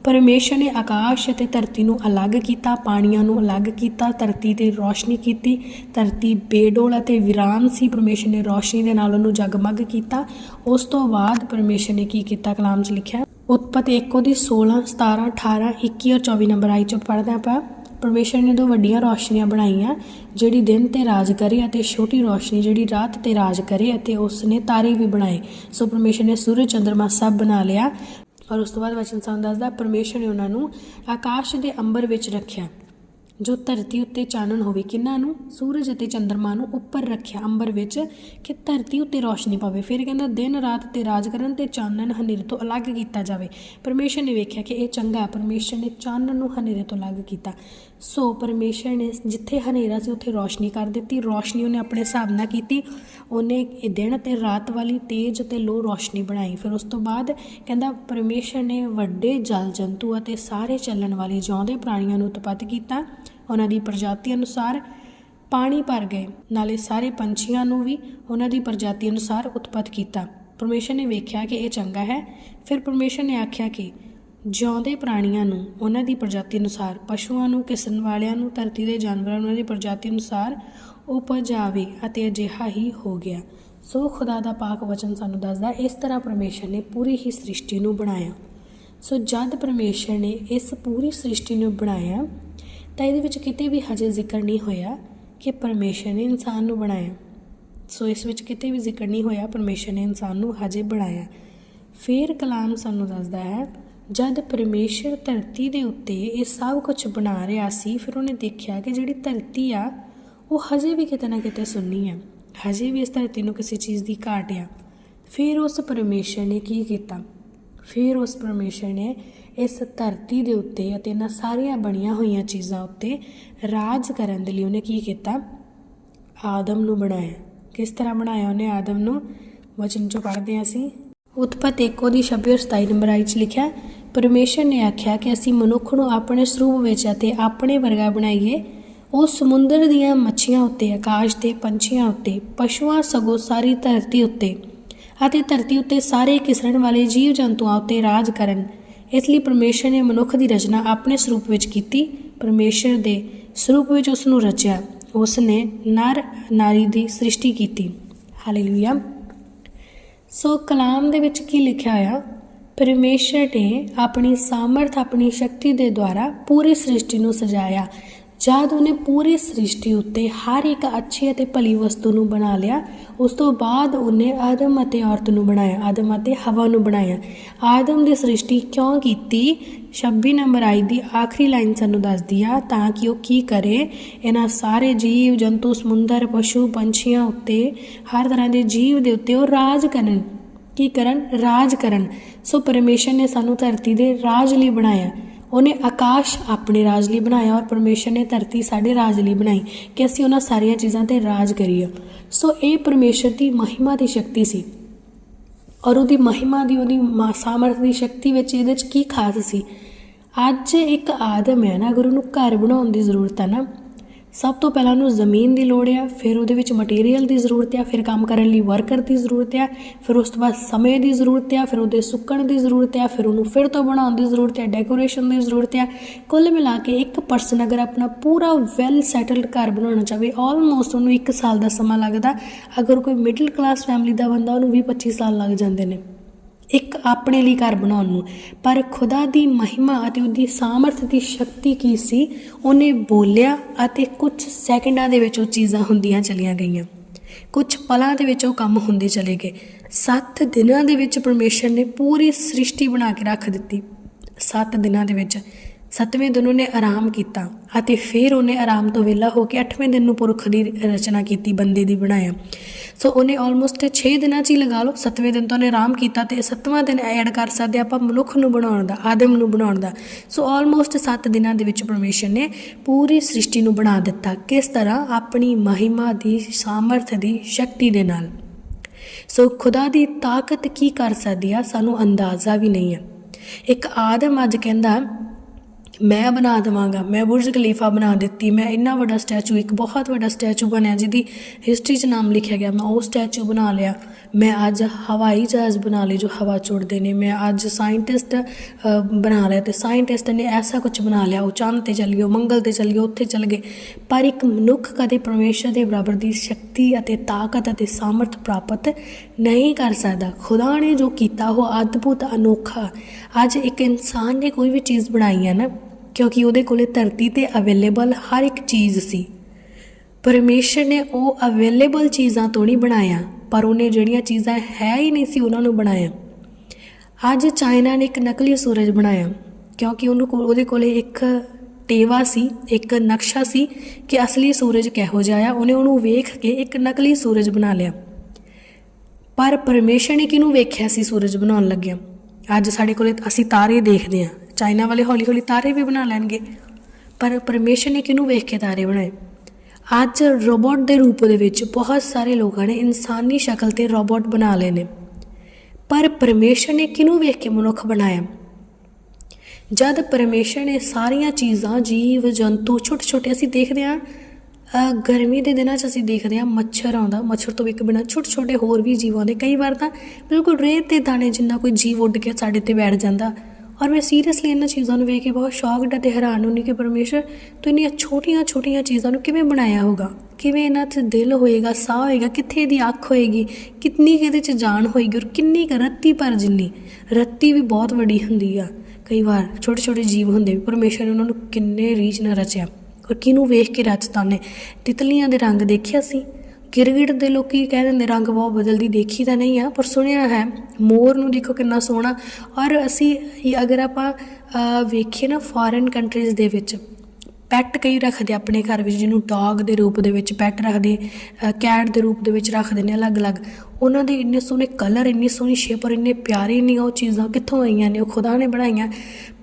ਪਰਮੇਸ਼ਰ ਨੇ ਆਕਾਸ਼ ਅਤੇ ਧਰਤੀ ਨੂੰ ਅਲੱਗ ਕੀਤਾ, ਪਾਣੀਆਂ ਨੂੰ ਅਲੱਗ ਕੀਤਾ, ਧਰਤੀ ਤੇ ਰੋਸ਼ਨੀ ਕੀਤੀ। ਧਰਤੀ ਬੇਡੋਲ ਅਤੇ ਵਿਰਾਨ ਸੀ, ਪਰਮੇਸ਼ਰ ਨੇ ਰੋਸ਼ਨੀ ਦੇ ਨਾਲ ਉਹਨੂੰ ਜਗਮਗ ਕੀਤਾ। ਉਸ ਤੋਂ ਬਾਅਦ ਪਰਮੇਸ਼ਰ ਨੇ ਕੀ ਕੀਤਾ ਕਲਾਮ 'ਚ ਲਿਖਿਆ? ਉਤਪਤੀ 1 ਦੀ 16 17 18 21 ਔਰ 24 ਨੰਬਰ ਆਈ 'ਚ ਪੜ੍ਹਦੇ ਆਪਾਂ ਪਰਮੇਸ਼ਰ ਨੇ ਦੋ ਵੱਡੀਆਂ ਰੋਸ਼ਨੀਆਂ ਬਣਾਈਆਂ, ਜਿਹੜੀ ਦਿਨ ਤੇ ਰਾਜ ਕਰੇ ਅਤੇ ਛੋਟੀ ਰੋਸ਼ਨੀ ਜਿਹੜੀ ਰਾਤ ਤੇ ਰਾਜ ਕਰੇ ਅਤੇ ਉਸ ਨੇ ਤਾਰੇ ਵੀ ਬਣਾਏ। ਸੋ ਪਰਮੇਸ਼ਰ ਨੇ ਸੂਰਜ ਚੰ드ਰਮਾ ਸਭ ਬਣਾ ਲਿਆ। ਔਰ ਉਸ ਤੋਂ ਬਾਅਦ ਵਚਨ ਸਾਨੂੰ ਦੱਸਦਾ, ਪਰਮੇਸ਼ਰ ਨੇ ਉਹਨਾਂ ਨੂੰ ਆਕਾਸ਼ ਦੇ ਅੰਬਰ ਵਿੱਚ ਰੱਖਿਆ, ਜੋ ਧਰਤੀ ਉੱਤੇ ਚਾਨਣ ਹੋਵੇ। ਕਿੰਨਾਂ ਨੂੰ? ਸੂਰਜ ਅਤੇ ਚੰ드ਰਮਾ ਨੂੰ ਉੱਪਰ ਰੱਖਿਆ। ਅੰਬਰ ਵਿੱਚ ਕਿ ਧਰਤੀ ਉੱਤੇ ਰੋਸ਼ਨੀ ਪਵੇ। ਫਿਰ ਕਹਿੰਦਾ, ਦਿਨ ਰਾਤ ਤੇ ਰਾਜ ਕਰਨ ਤੇ ਚਾਨਣ ਹਨੇਰੇ ਤੋਂ ਅਲੱਗ ਕੀਤਾ ਜਾਵੇ। ਪਰਮੇਸ਼ਰ ਨੇ ਵੇਖਿਆ ਕਿ ਇਹ ਚੰਗਾ ਹੈ। ਪਰਮੇਸ਼ਰ ਨੇ ਚਾਨਣ ਨੂੰ ਹਨੇਰੇ ਤੋਂ ਅਲੱਗ ਕੀਤਾ। ਸੋ ਪਰਮੇਸ਼ਰ ਨੇ ਜਿੱਥੇ ਹਨੇਰਾ ਸੀ ਉੱਥੇ ਰੋਸ਼ਨੀ ਕਰ ਦਿੱਤੀ। ਰੋਸ਼ਨੀ ਉਹਨੇ ਆਪਣੇ ਹਿਸਾਬ ਨਾਲ ਕੀਤੀ। ਉਹਨੇ ਇਹ ਦਿਨ ਤੇ ਰਾਤ ਵਾਲੀ ਤੇਜ਼ ਤੇ ਲੋ ਰੋਸ਼ਨੀ ਬਣਾਈ। ਫਿਰ ਉਸ ਤੋਂ ਬਾਅਦ ਕਹਿੰਦਾ, ਪਰਮੇਸ਼ਰ ਨੇ ਵੱਡੇ ਜਲ ਜੰਤੂ ਅਤੇ ਸਾਰੇ ਚੱਲਣ ਵਾਲੇ ਜਿਉਂਦੇ ਪ੍ਰਾਣੀਆਂ ਨੂੰ ਉਤਪਤ ਕੀਤਾ। ਉਹਨਾਂ ਦੀ ਪ੍ਰਜਾਤੀ ਅਨੁਸਾਰ ਪਾਣੀ ਭਰ ਗਏ। ਨਾਲੇ ਸਾਰੇ ਪੰਛੀਆਂ ਨੂੰ ਵੀ ਉਹਨਾਂ ਦੀ ਪ੍ਰਜਾਤੀ ਅਨੁਸਾਰ ਉਤਪਤ ਕੀਤਾ। ਪਰਮੇਸ਼ਰ ਨੇ ਵੇਖਿਆ ਕਿ ਇਹ ਚੰਗਾ ਹੈ। ਫਿਰ ਪਰਮੇਸ਼ਰ ਨੇ ਆਖਿਆ ਕਿ ਜਿਉਂਦੇ ਪ੍ਰਾਣੀਆਂ ਨੂੰ, ਉਹਨਾਂ ਦੀ ਪ੍ਰਜਾਤੀ ਅਨੁਸਾਰ, ਪਸ਼ੂਆਂ ਨੂੰ ਕਿਸਨ ਵਾਲਿਆਂ ਨੂੰ, ਧਰਤੀ ਦੇ ਜਾਨਵਰਾਂ ਨੂੰ, ਉਹਨਾਂ ਦੀ ਪ੍ਰਜਾਤੀ ਅਨੁਸਾਰ ਉਪਜਾਵੇ ਅਤੇ ਅਜਿਹਾ ਹੀ ਹੋ ਗਿਆ। ਸੋ ਖੁਦਾ ਦਾ ਪਾਕ ਵਚਨ ਸਾਨੂੰ ਦੱਸਦਾ, ਇਸ ਤਰ੍ਹਾਂ ਪਰਮੇਸ਼ਰ ਨੇ ਪੂਰੀ ਹੀ ਸ੍ਰਿਸ਼ਟੀ ਨੂੰ ਬਣਾਇਆ। ਸੋ ਜਦ ਪਰਮੇਸ਼ਰ ਨੇ ਇਸ ਪੂਰੀ ਸ੍ਰਿਸ਼ਟੀ ਨੂੰ ਬਣਾਇਆ, ਤਾਂ ਇਹਦੇ ਵਿੱਚ ਕਿਤੇ ਵੀ ਹਜੇ ਜ਼ਿਕਰ ਨਹੀਂ ਹੋਇਆ ਕਿ ਪਰਮੇਸ਼ਰ ਨੇ ਇਨਸਾਨ ਨੂੰ ਬਣਾਇਆ। ਸੋ ਇਸ ਵਿੱਚ ਕਿਤੇ ਵੀ ਜ਼ਿਕਰ ਨਹੀਂ ਹੋਇਆ, ਪਰਮੇਸ਼ਰ ਨੇ ਇਨਸਾਨ ਨੂੰ ਹਜੇ ਬਣਾਇਆ। ਫਿਰ ਕਲਾਮ ਸਾਨੂੰ ਦੱਸਦਾ ਹੈ ਜਦ ਪਰਮੇਸ਼ਰ ਧਰਤੀ ਦੇ ਉੱਤੇ ਇਹ ਸਭ ਕੁਝ ਬਣਾ ਰਿਹਾ ਸੀ, ਫਿਰ ਉਹਨੇ ਦੇਖਿਆ ਕਿ ਜਿਹੜੀ ਧਰਤੀ ਆ, ਉਹ ਹਜੇ ਵੀ ਕਿਤੇ ਨਾ ਕਿਤੇ ਸੁੰਨੀ ਆ। ਹਜੇ ਵੀ ਇਸ ਧਰਤੀ ਨੂੰ ਕਿਸੇ ਚੀਜ਼ ਦੀ ਘਾਟ ਆ। ਫਿਰ ਉਸ ਪਰਮੇਸ਼ਰ ਨੇ ਕੀ ਕੀਤਾ? ਫਿਰ ਉਸ ਪਰਮੇਸ਼ਰ ਨੇ ਇਸ ਧਰਤੀ ਦੇ ਉੱਤੇ ਅਤੇ ਇਹਨਾਂ ਸਾਰੀਆਂ ਬਣੀਆਂ ਹੋਈਆਂ ਚੀਜ਼ਾਂ ਉੱਤੇ ਰਾਜ ਕਰਨ ਦੇ ਲਈ ਉਹਨੇ ਕੀ ਕੀਤਾ? ਆਦਮ ਨੂੰ ਬਣਾਇਆ। ਕਿਸ ਤਰ੍ਹਾਂ ਬਣਾਇਆ ਉਹਨੇ? ਆਦਮ ਨੂੰ? ਵਚਨ ਚੋਂ ਪੜ੍ਹਦੇ ਹਾਂ ਅਸੀਂ। ਉਤਪਤ 1 ਦੀ 26 ਔਰ 27 ਨੰਬਰ ਆਈ ਚ ਲਿਖਿਆ ਪਰਮੇਸ਼ਰ ਨੇ ਆਖਿਆ ਕਿ ਅਸੀਂ ਮਨੁੱਖ ਨੂੰ ਆਪਣੇ ਸਰੂਪ ਵਿੱਚ ਅਤੇ ਆਪਣੇ ਵਰਗਾ ਬਣਾਈਏ। ਉਹ ਸਮੁੰਦਰ ਦੀਆਂ ਮੱਛੀਆਂ ਉੱਤੇ, ਆਕਾਸ਼ ਦੇ ਪੰਛੀਆਂ ਉੱਤੇ, ਪਸ਼ੂਆਂ ਸਗੋਂ ਸਾਰੀ ਧਰਤੀ ਉੱਤੇ ਅਤੇ ਧਰਤੀ ਉੱਤੇ ਸਾਰੇ ਕਿਸਰਨ ਵਾਲੇ ਜੀਵ ਜੰਤੂਆਂ ਉੱਤੇ ਰਾਜ ਕਰਨ। ਇਸ ਲਈ ਪਰਮੇਸ਼ਰ ਨੇ ਮਨੁੱਖ ਦੀ ਰਚਨਾ ਆਪਣੇ ਸਰੂਪ ਵਿੱਚ ਕੀਤੀ। ਪਰਮੇਸ਼ਰ ਦੇ ਸਰੂਪ ਵਿੱਚ ਉਸ ਨੂੰ ਰਚਿਆ। ਉਸ ਨੇ ਨਰ ਨਾਰੀ ਦੀ ਸ੍ਰਿਸ਼ਟੀ ਕੀਤੀ। ਹਾਲੇਲੂਇਆ ਸੋ ਕਲਾਮ ਦੇ ਵਿੱਚ ਕੀ ਲਿਖਿਆ ਆ ਪਰਮੇਸ਼ਰ ਨੇ ਆਪਣੀ ਸਾਮਰਥ, ਆਪਣੀ ਸ਼ਕਤੀ ਦੇ ਦੁਆਰਾ ਪੂਰੀ ਸ੍ਰਿਸ਼ਟੀ ਨੂੰ ਸਜਾਇਆ। ਜਦ ਉਹਨੇ ਪੂਰੀ ਸ੍ਰਿਸ਼ਟੀ ਉੱਤੇ ਹਰ ਇੱਕ ਅੱਛੀ ਅਤੇ ਭਲੀ ਵਸਤੂ ਨੂੰ ਬਣਾ ਲਿਆ, ਉਸ ਤੋਂ ਬਾਅਦ ਉਹਨੇ ਆਦਮ ਅਤੇ ਔਰਤ ਨੂੰ ਬਣਾਇਆ, ਆਦਮ ਅਤੇ ਹਵਾ ਨੂੰ ਬਣਾਇਆ। ਆਦਮ ਦੀ ਸ੍ਰਿਸ਼ਟੀ ਕਿਉਂ ਕੀਤੀ? 26 ਨੰਬਰ ਆਈ ਦੀ ਆਖਰੀ ਲਾਈਨ ਸਾਨੂੰ ਦੱਸਦੀ ਆ, ਤਾਂ ਕਿ ਉਹ ਕੀ ਕਰੇ? ਇਹਨਾਂ ਸਾਰੇ ਜੀਵ, ਜੰਤੂ, ਸਮੁੰਦਰ, ਪਸ਼ੂ, ਪੰਛੀਆਂ ਉੱਤੇ, ਹਰ ਤਰ੍ਹਾਂ ਦੇ ਜੀਵ ਦੇ ਉੱਤੇ ਉਹ ਰਾਜ ਕਰਨ। ਕੀ ਕਰਨ? ਰਾਜ ਕਰਨ। ਸੋ ਪਰਮੇਸ਼ਰ ਨੇ ਸਾਨੂੰ ਧਰਤੀ ਦੇ ਰਾਜ ਲਈ ਬਣਾਇਆ। ਉਹਨੇ ਆਕਾਸ਼ ਆਪਣੇ ਰਾਜ ਲਈ ਬਣਾਇਆ ਔਰ ਪਰਮੇਸ਼ਰ ਨੇ ਧਰਤੀ ਸਾਡੇ ਰਾਜ ਲਈ ਬਣਾਈ ਕਿ ਅਸੀਂ ਉਹਨਾਂ ਸਾਰੀਆਂ ਚੀਜ਼ਾਂ ਤੇ ਰਾਜ ਕਰੀਏ। ਸੋ ਇਹ ਪਰਮੇਸ਼ਰ ਦੀ ਮਹਿਮਾ ਦੀ ਸ਼ਕਤੀ ਸੀ। ਔਰ ਉਹਦੀ ਮਹਿਮਾ ਦੀ ਉਹਦੀ ਮਾ- ਸਾਮਰਥ ਦੀ ਸ਼ਕਤੀ ਵਿੱਚ ਇਹਦੇ ਵਿੱਚ ਕੀ ਖਾਸ ਸੀ? ਅੱਜ ਇੱਕ ਆਦਮ ਹੈ ਨਾ, ਅਗਰ ਉਹਨੂੰ ਘਰ ਬਣਾਉਣ ਦੀ ਜ਼ਰੂਰਤ ਹੈ ਨਾ ਸਭ ਤੋਂ ਪਹਿਲਾਂ ਉਹਨੂੰ ਜ਼ਮੀਨ ਦੀ ਲੋੜ ਆ, ਫਿਰ ਉਹਦੇ ਵਿੱਚ ਮਟੀਰੀਅਲ ਦੀ ਜ਼ਰੂਰਤ ਆ, ਫਿਰ ਕੰਮ ਕਰਨ ਲਈ ਵਰਕਰ ਦੀ ਜ਼ਰੂਰਤ ਆ, ਫਿਰ ਉਸ ਤੋਂ ਬਾਅਦ ਸਮੇਂ ਦੀ ਜ਼ਰੂਰਤ ਆ, ਫਿਰ ਉਹਦੇ ਸੁੱਕਣ ਦੀ ਜ਼ਰੂਰਤ ਆ, ਫਿਰ ਉਹਨੂੰ ਫਿਰ ਤੋਂ ਬਣਾਉਣ ਦੀ ਜ਼ਰੂਰਤ ਆ ਡੈਕੋਰੇਸ਼ਨ ਦੀ ਜ਼ਰੂਰਤ ਆ। ਕੁੱਲ ਮਿਲਾ ਕੇ ਇੱਕ ਪਰਸਨ ਅਗਰ ਆਪਣਾ ਪੂਰਾ ਵੈਲ ਸੈਟਲਡ ਘਰ ਬਣਾਉਣਾ ਚਾਹੇ ਆਲਮੋਸਟ ਉਹਨੂੰ 1 ਸਾਲ ਦਾ ਸਮਾਂ ਲੱਗਦਾ। ਅਗਰ ਕੋਈ ਮਿਡਲ ਕਲਾਸ ਫੈਮਿਲੀ ਦਾ ਬੰਦਾ, ਉਹਨੂੰ 20 25 ਸਾਲ ਲੱਗ ਜਾਂਦੇ ਨੇ। ਇੱਕ ਆਪਣੇ ਲਈ ਘਰ ਬਣਾਉਣ ਨੂੰ। ਪਰ ਖੁਦਾ ਦੀ ਮਹਿਮਾ ਅਤੇ ਉਹਦੀ ਸਾਮਰਥ ਦੀ ਸ਼ਕਤੀ ਕੀ ਸੀ? ਉਹਨੇ ਬੋਲਿਆ ਅਤੇ ਕੁਝ ਸੈਕਿੰਡਾਂ ਦੇ ਵਿੱਚ ਉਹ ਚੀਜ਼ਾਂ ਹੁੰਦੀਆਂ ਚਲੀਆਂ ਗਈਆਂ। ਕੁਝ ਪਲਾਂ ਦੇ ਵਿੱਚ ਉਹ ਕੰਮ ਹੁੰਦੇ ਚਲੇ ਗਏ। 7 ਦਿਨਾਂ ਦੇ ਵਿੱਚ ਪਰਮੇਸ਼ਰ ਨੇ ਪੂਰੀ ਸ੍ਰਿਸ਼ਟੀ ਬਣਾ ਕੇ ਰੱਖ ਦਿੱਤੀ। 7 ਦਿਨਾਂ ਦੇ ਵਿੱਚ ਸੱਤਵੇਂ ਦਿਨ ਉਹਨੇ ਆਰਾਮ ਕੀਤਾ ਅਤੇ ਫਿਰ ਉਹਨੇ ਆਰਾਮ ਤੋਂ ਵਿਹਲਾ ਹੋ ਕੇ 8ਵੇਂ ਦਿਨ ਨੂੰ ਪੁਰਖ ਦੀ ਰਚਨਾ ਕੀਤੀ, ਬੰਦੇ ਦੀ ਬਣਾਇਆ। ਸੋ ਉਹਨੇ ਆਲਮੋਸਟ 6 ਦਿਨਾਂ 'ਚ ਹੀ ਲਗਾ ਲਓ। 7ਵੇਂ ਦਿਨ ਤੋਂ ਉਹਨੇ ਆਰਾਮ ਕੀਤਾ ਤੇ 7ਵਾਂ ਦਿਨ ਐਡ ਕਰ ਸਕਦੇ ਆਪਾਂ ਮਨੁੱਖ ਨੂੰ ਬਣਾਉਣ ਦਾ, ਆਦਮ ਨੂੰ ਬਣਾਉਣ ਦਾ। ਸੋ ਆਲਮੋਸਟ 7 ਦਿਨਾਂ ਦੇ ਵਿੱਚ ਪਰਮੇਸ਼ਰ ਨੇ ਪੂਰੀ ਸ੍ਰਿਸ਼ਟੀ ਨੂੰ ਬਣਾ ਦਿੱਤਾ। ਕਿਸ ਤਰ੍ਹਾਂ? ਆਪਣੀ ਮਹਿਮਾ ਦੀ, ਸਾਮਰਥ ਦੀ, ਸ਼ਕਤੀ ਦੇ ਨਾਲ। ਸੋ ਖੁਦਾ ਦੀ ਤਾਕਤ ਕੀ ਕਰ ਸਕਦੀ ਆ? ਸਾਨੂੰ ਅੰਦਾਜ਼ਾ ਵੀ ਨਹੀਂ ਹੈ ਇੱਕ ਆਦਮ ਅੱਜ ਕਹਿੰਦਾ ਮੈਂ ਬਣਾ ਦੇਵਾਂਗਾ, ਮੈਂ ਬੁਰਜ ਖਲੀਫਾ ਬਣਾ ਦਿੱਤੀ, ਮੈਂ ਇੰਨਾ ਵੱਡਾ ਸਟੈਚੂ, ਇੱਕ ਬਹੁਤ ਵੱਡਾ ਸਟੈਚੂ ਬਣਿਆ ਜਿਹਦੀ ਹਿਸਟਰੀ 'ਚ ਨਾਮ ਲਿਖਿਆ ਗਿਆ, ਮੈਂ ਉਹ ਸਟੈਚੂ ਬਣਾ ਲਿਆ। ਮੈਂ ਅੱਜ ਹਵਾਈ ਜਹਾਜ਼ ਬਣਾ ਲਏ ਜੋ ਹਵਾ ਚੁੜਦੇ ਨੇ, ਮੈਂ ਅੱਜ ਸਾਇੰਟਿਸਟ ਬਣਾ ਲਿਆ ਤੇ ਸਾਇੰਟਿਸਟ ਨੇ ਐਸਾ ਕੁਝ ਬਣਾ ਲਿਆ, ਉਹ ਚੰਦ ਤੇ ਚੱਲ ਗਏ ਮੰਗਲ ਤੇ ਚੱਲ ਗਏ, ਉੱਥੇ ਚੱਲ ਗਏ। ਪਰ ਇੱਕ ਮਨੁੱਖ ਕਦੇ ਪਰਮੇਸ਼ਰ ਦੇ ਬਰਾਬਰ ਦੀ ਸ਼ਕਤੀ ਅਤੇ ਤਾਕਤ ਅਤੇ ਸਾਮਰਥ ਪ੍ਰਾਪਤ ਨਹੀਂ ਕਰ ਸਕਦਾ। ਖੁਦਾ ਨੇ ਜੋ ਕੀਤਾ, ਉਹ ਅਦਭੁਤ, ਅਨੋਖਾ, ਅੱਜ ਇੱਕ ਇਨਸਾਨ ਨੇ ਕੋਈ ਵੀ ਚੀਜ਼ ਬਣਾਈ ਹੈ ਨਾ ਕਿਉਂਕਿ ਉਹਦੇ ਕੋਲੇ ਧਰਤੀ ਤੇ ਅਵੇਲੇਬਲ ਹਰ ਇੱਕ ਚੀਜ਼ ਸੀ। ਪਰਮੇਸ਼ਰ ਨੇ ਉਹ ਅਵੇਲੇਬਲ ਚੀਜ਼ਾਂ ਤੋਂ ਨਹੀਂ ਬਣਾਇਆ, ਪਰ ਉਹਨੇ ਜਿਹੜੀਆਂ ਚੀਜ਼ਾਂ ਹੈ ਹੀ ਨਹੀਂ ਸੀ, ਉਹਨਾਂ ਨੂੰ ਬਣਾਇਆ। ਅੱਜ ਚਾਈਨਾ ਨੇ ਇੱਕ ਨਕਲੀ ਸੂਰਜ ਬਣਾਇਆ, ਕਿਉਂਕਿ ਉਹਨੂੰ ਕੋਲ ਉਹਦੇ ਕੋਲੇ ਇੱਕ ਟੇਵਾ ਸੀ, ਇੱਕ ਨਕਸ਼ਾ ਸੀ ਕਿ ਅਸਲੀ ਸੂਰਜ ਕਿਹੋ ਜਿਹਾ ਆ। ਉਹਨੇ ਉਹਨੂੰ ਵੇਖ ਕੇ ਇੱਕ ਨਕਲੀ ਸੂਰਜ ਬਣਾ ਲਿਆ। ਪਰ ਪਰਮੇਸ਼ਰ ਨੇ ਕਿਹਨੂੰ ਵੇਖਿਆ ਸੀ ਸੂਰਜ ਬਣਾਉਣ ਲੱਗਿਆ? ਅੱਜ ਸਾਡੇ ਕੋਲੇ ਅਸੀਂ ਤਾਰੇ ਦੇਖਦੇ ਹਾਂ। ਚਾਈਨਾ ਵਾਲੇ ਹੌਲੀ ਹੌਲੀ ਤਾਰੇ ਵੀ ਬਣਾ ਲੈਣਗੇ। ਪਰ ਪਰਮੇਸ਼ਰ ਨੇ ਕਿਹਨੂੰ ਵੇਖ ਕੇ ਤਾਰੇ ਬਣਾਏ? ਅੱਜ ਰੋਬੋਟ ਦੇ ਰੂਪ ਦੇ ਵਿੱਚ ਬਹੁਤ ਸਾਰੇ ਲੋਕਾਂ ਨੇ ਇਨਸਾਨੀ ਸ਼ਕਲ ਤੇ ਰੋਬੋਟ ਬਣਾ ਲਏ ਨੇ। ਪਰ ਪਰਮੇਸ਼ਰ ਨੇ ਕਿਹਨੂੰ ਵੇਖ ਕੇ ਮਨੁੱਖ ਬਣਾਇਆ? ਜਦ ਪਰਮੇਸ਼ਰ ਨੇ ਸਾਰੀਆਂ ਚੀਜ਼ਾਂ, ਜੀਵ, ਜੰਤੂ ਛੋਟੇ ਛੋਟੇ ਅਸੀਂ ਦੇਖਦੇ ਹਾਂ ਗਰਮੀ ਦੇ ਦਿਨਾਂ 'ਚ ਅਸੀਂ ਦੇਖਦੇ ਹਾਂ ਮੱਛਰ ਆਉਂਦਾ। ਮੱਛਰ ਤੋਂ ਵੀ ਇੱਕ ਬਿਨਾਂ ਛੋਟੇ ਛੋਟੇ ਹੋਰ ਵੀ ਜੀਵ ਆਉਂਦੇ ਕਈ ਵਾਰ ਤਾਂ ਬਿਲਕੁਲ ਰੇਤ ਦੇ ਦਾਣੇ ਜਿੰਨਾ ਕੋਈ ਜੀਵ ਉੱਡ ਕੇ ਸਾਡੇ ਤੇ ਬੈਠ ਜਾਂਦਾ। ਔਰ ਮੈਂ ਸੀਰੀਅਸਲੀ ਇਹਨਾਂ ਚੀਜ਼ਾਂ ਨੂੰ ਵੇਖ ਕੇ ਬਹੁਤ ਸ਼ੌਕਡ ਅਤੇ ਹੈਰਾਨ ਹੁੰਦੀ ਕਿ ਪਰਮੇਸ਼ਰ ਤੂੰ ਇੰਨੀਆਂ ਛੋਟੀਆਂ ਛੋਟੀਆਂ ਚੀਜ਼ਾਂ ਨੂੰ ਕਿਵੇਂ ਬਣਾਇਆ ਹੋਗਾ ਕਿਵੇਂ ਇਹਨਾਂ 'ਚ ਦਿਲ ਹੋਏਗਾ, ਸਾਹ ਹੋਏਗਾ? ਕਿੱਥੇ ਇਹਦੀ ਅੱਖ ਹੋਏਗੀ? ਕਿੰਨੀ ਕੁ ਇਹਦੇ 'ਚ ਜਾਨ ਹੋਏਗੀ ਔਰ ਕਿੰਨੀ ਕੁ ਰੱਤੀ ਪਰ ਜਿੰਨੀ? ਰੱਤੀ ਵੀ ਬਹੁਤ ਵੱਡੀ ਹੁੰਦੀ ਆ। ਕਈ ਵਾਰ ਛੋਟੇ ਛੋਟੇ ਜੀਵ ਹੁੰਦੇ ਵੀ ਪਰਮੇਸ਼ਰ ਨੇ ਉਹਨਾਂ ਨੂੰ ਕਿੰਨੇ ਰੀਝ ਨਾਲ ਰਚਿਆ। ਔਰ ਕਿਹਨੂੰ ਵੇਖ ਕੇ ਰਚਤਾ ਉਹਨੇ? ਤਿਤਲੀਆਂ ਦੇ ਰੰਗ ਦੇਖਿਆ ਸੀ? ਗਿਰਗਿਟ ਦੇ ਲੋਕੀ ਕਹਿ ਦਿੰਦੇ, ਰੰਗ ਬਹੁਤ ਬਦਲਦੀ ਦੇਖੀ ਤਾਂ ਨਹੀਂ ਆ, ਪਰ ਸੁਣਿਆ ਹੈ, ਮੋਰ ਨੂੰ ਦੇਖੋ ਕਿੰਨਾ ਸੋਹਣਾ। ਔਰ ਅਸੀਂ ਅਗਰ ਆਪਾਂ ਵੇਖੀਏ ਨਾ ਫੋਰਨ ਕੰਟਰੀਜ਼ ਦੇ ਵਿੱਚ ਪੈਟ ਕਈ ਰੱਖਦੇ ਆਪਣੇ ਘਰ ਵਿੱਚ, ਜਿਹਨੂੰ ਡੌਗ ਦੇ ਰੂਪ ਦੇ ਵਿੱਚ ਪੈਟ ਰੱਖਦੇ ਕੈਟ ਦੇ ਰੂਪ ਦੇ ਵਿੱਚ ਰੱਖਦੇ ਨੇ ਅਲੱਗ-ਅਲੱਗ। ਉਹਨਾਂ ਦੇ ਇੰਨੇ ਸੋਹਣੇ ਕਲਰ ਇੰਨੀ ਸੋਹਣੀ ਸ਼ੇਪ ਔਰ ਇੰਨੇ ਪਿਆਰੇ ਨੇ ਉਹ ਚੀਜ਼ਾਂ ਕਿੱਥੋਂ ਆਈਆਂ ਨੇ, ਉਹ ਖੁਦਾ ਨੇ ਬਣਾਈਆਂ।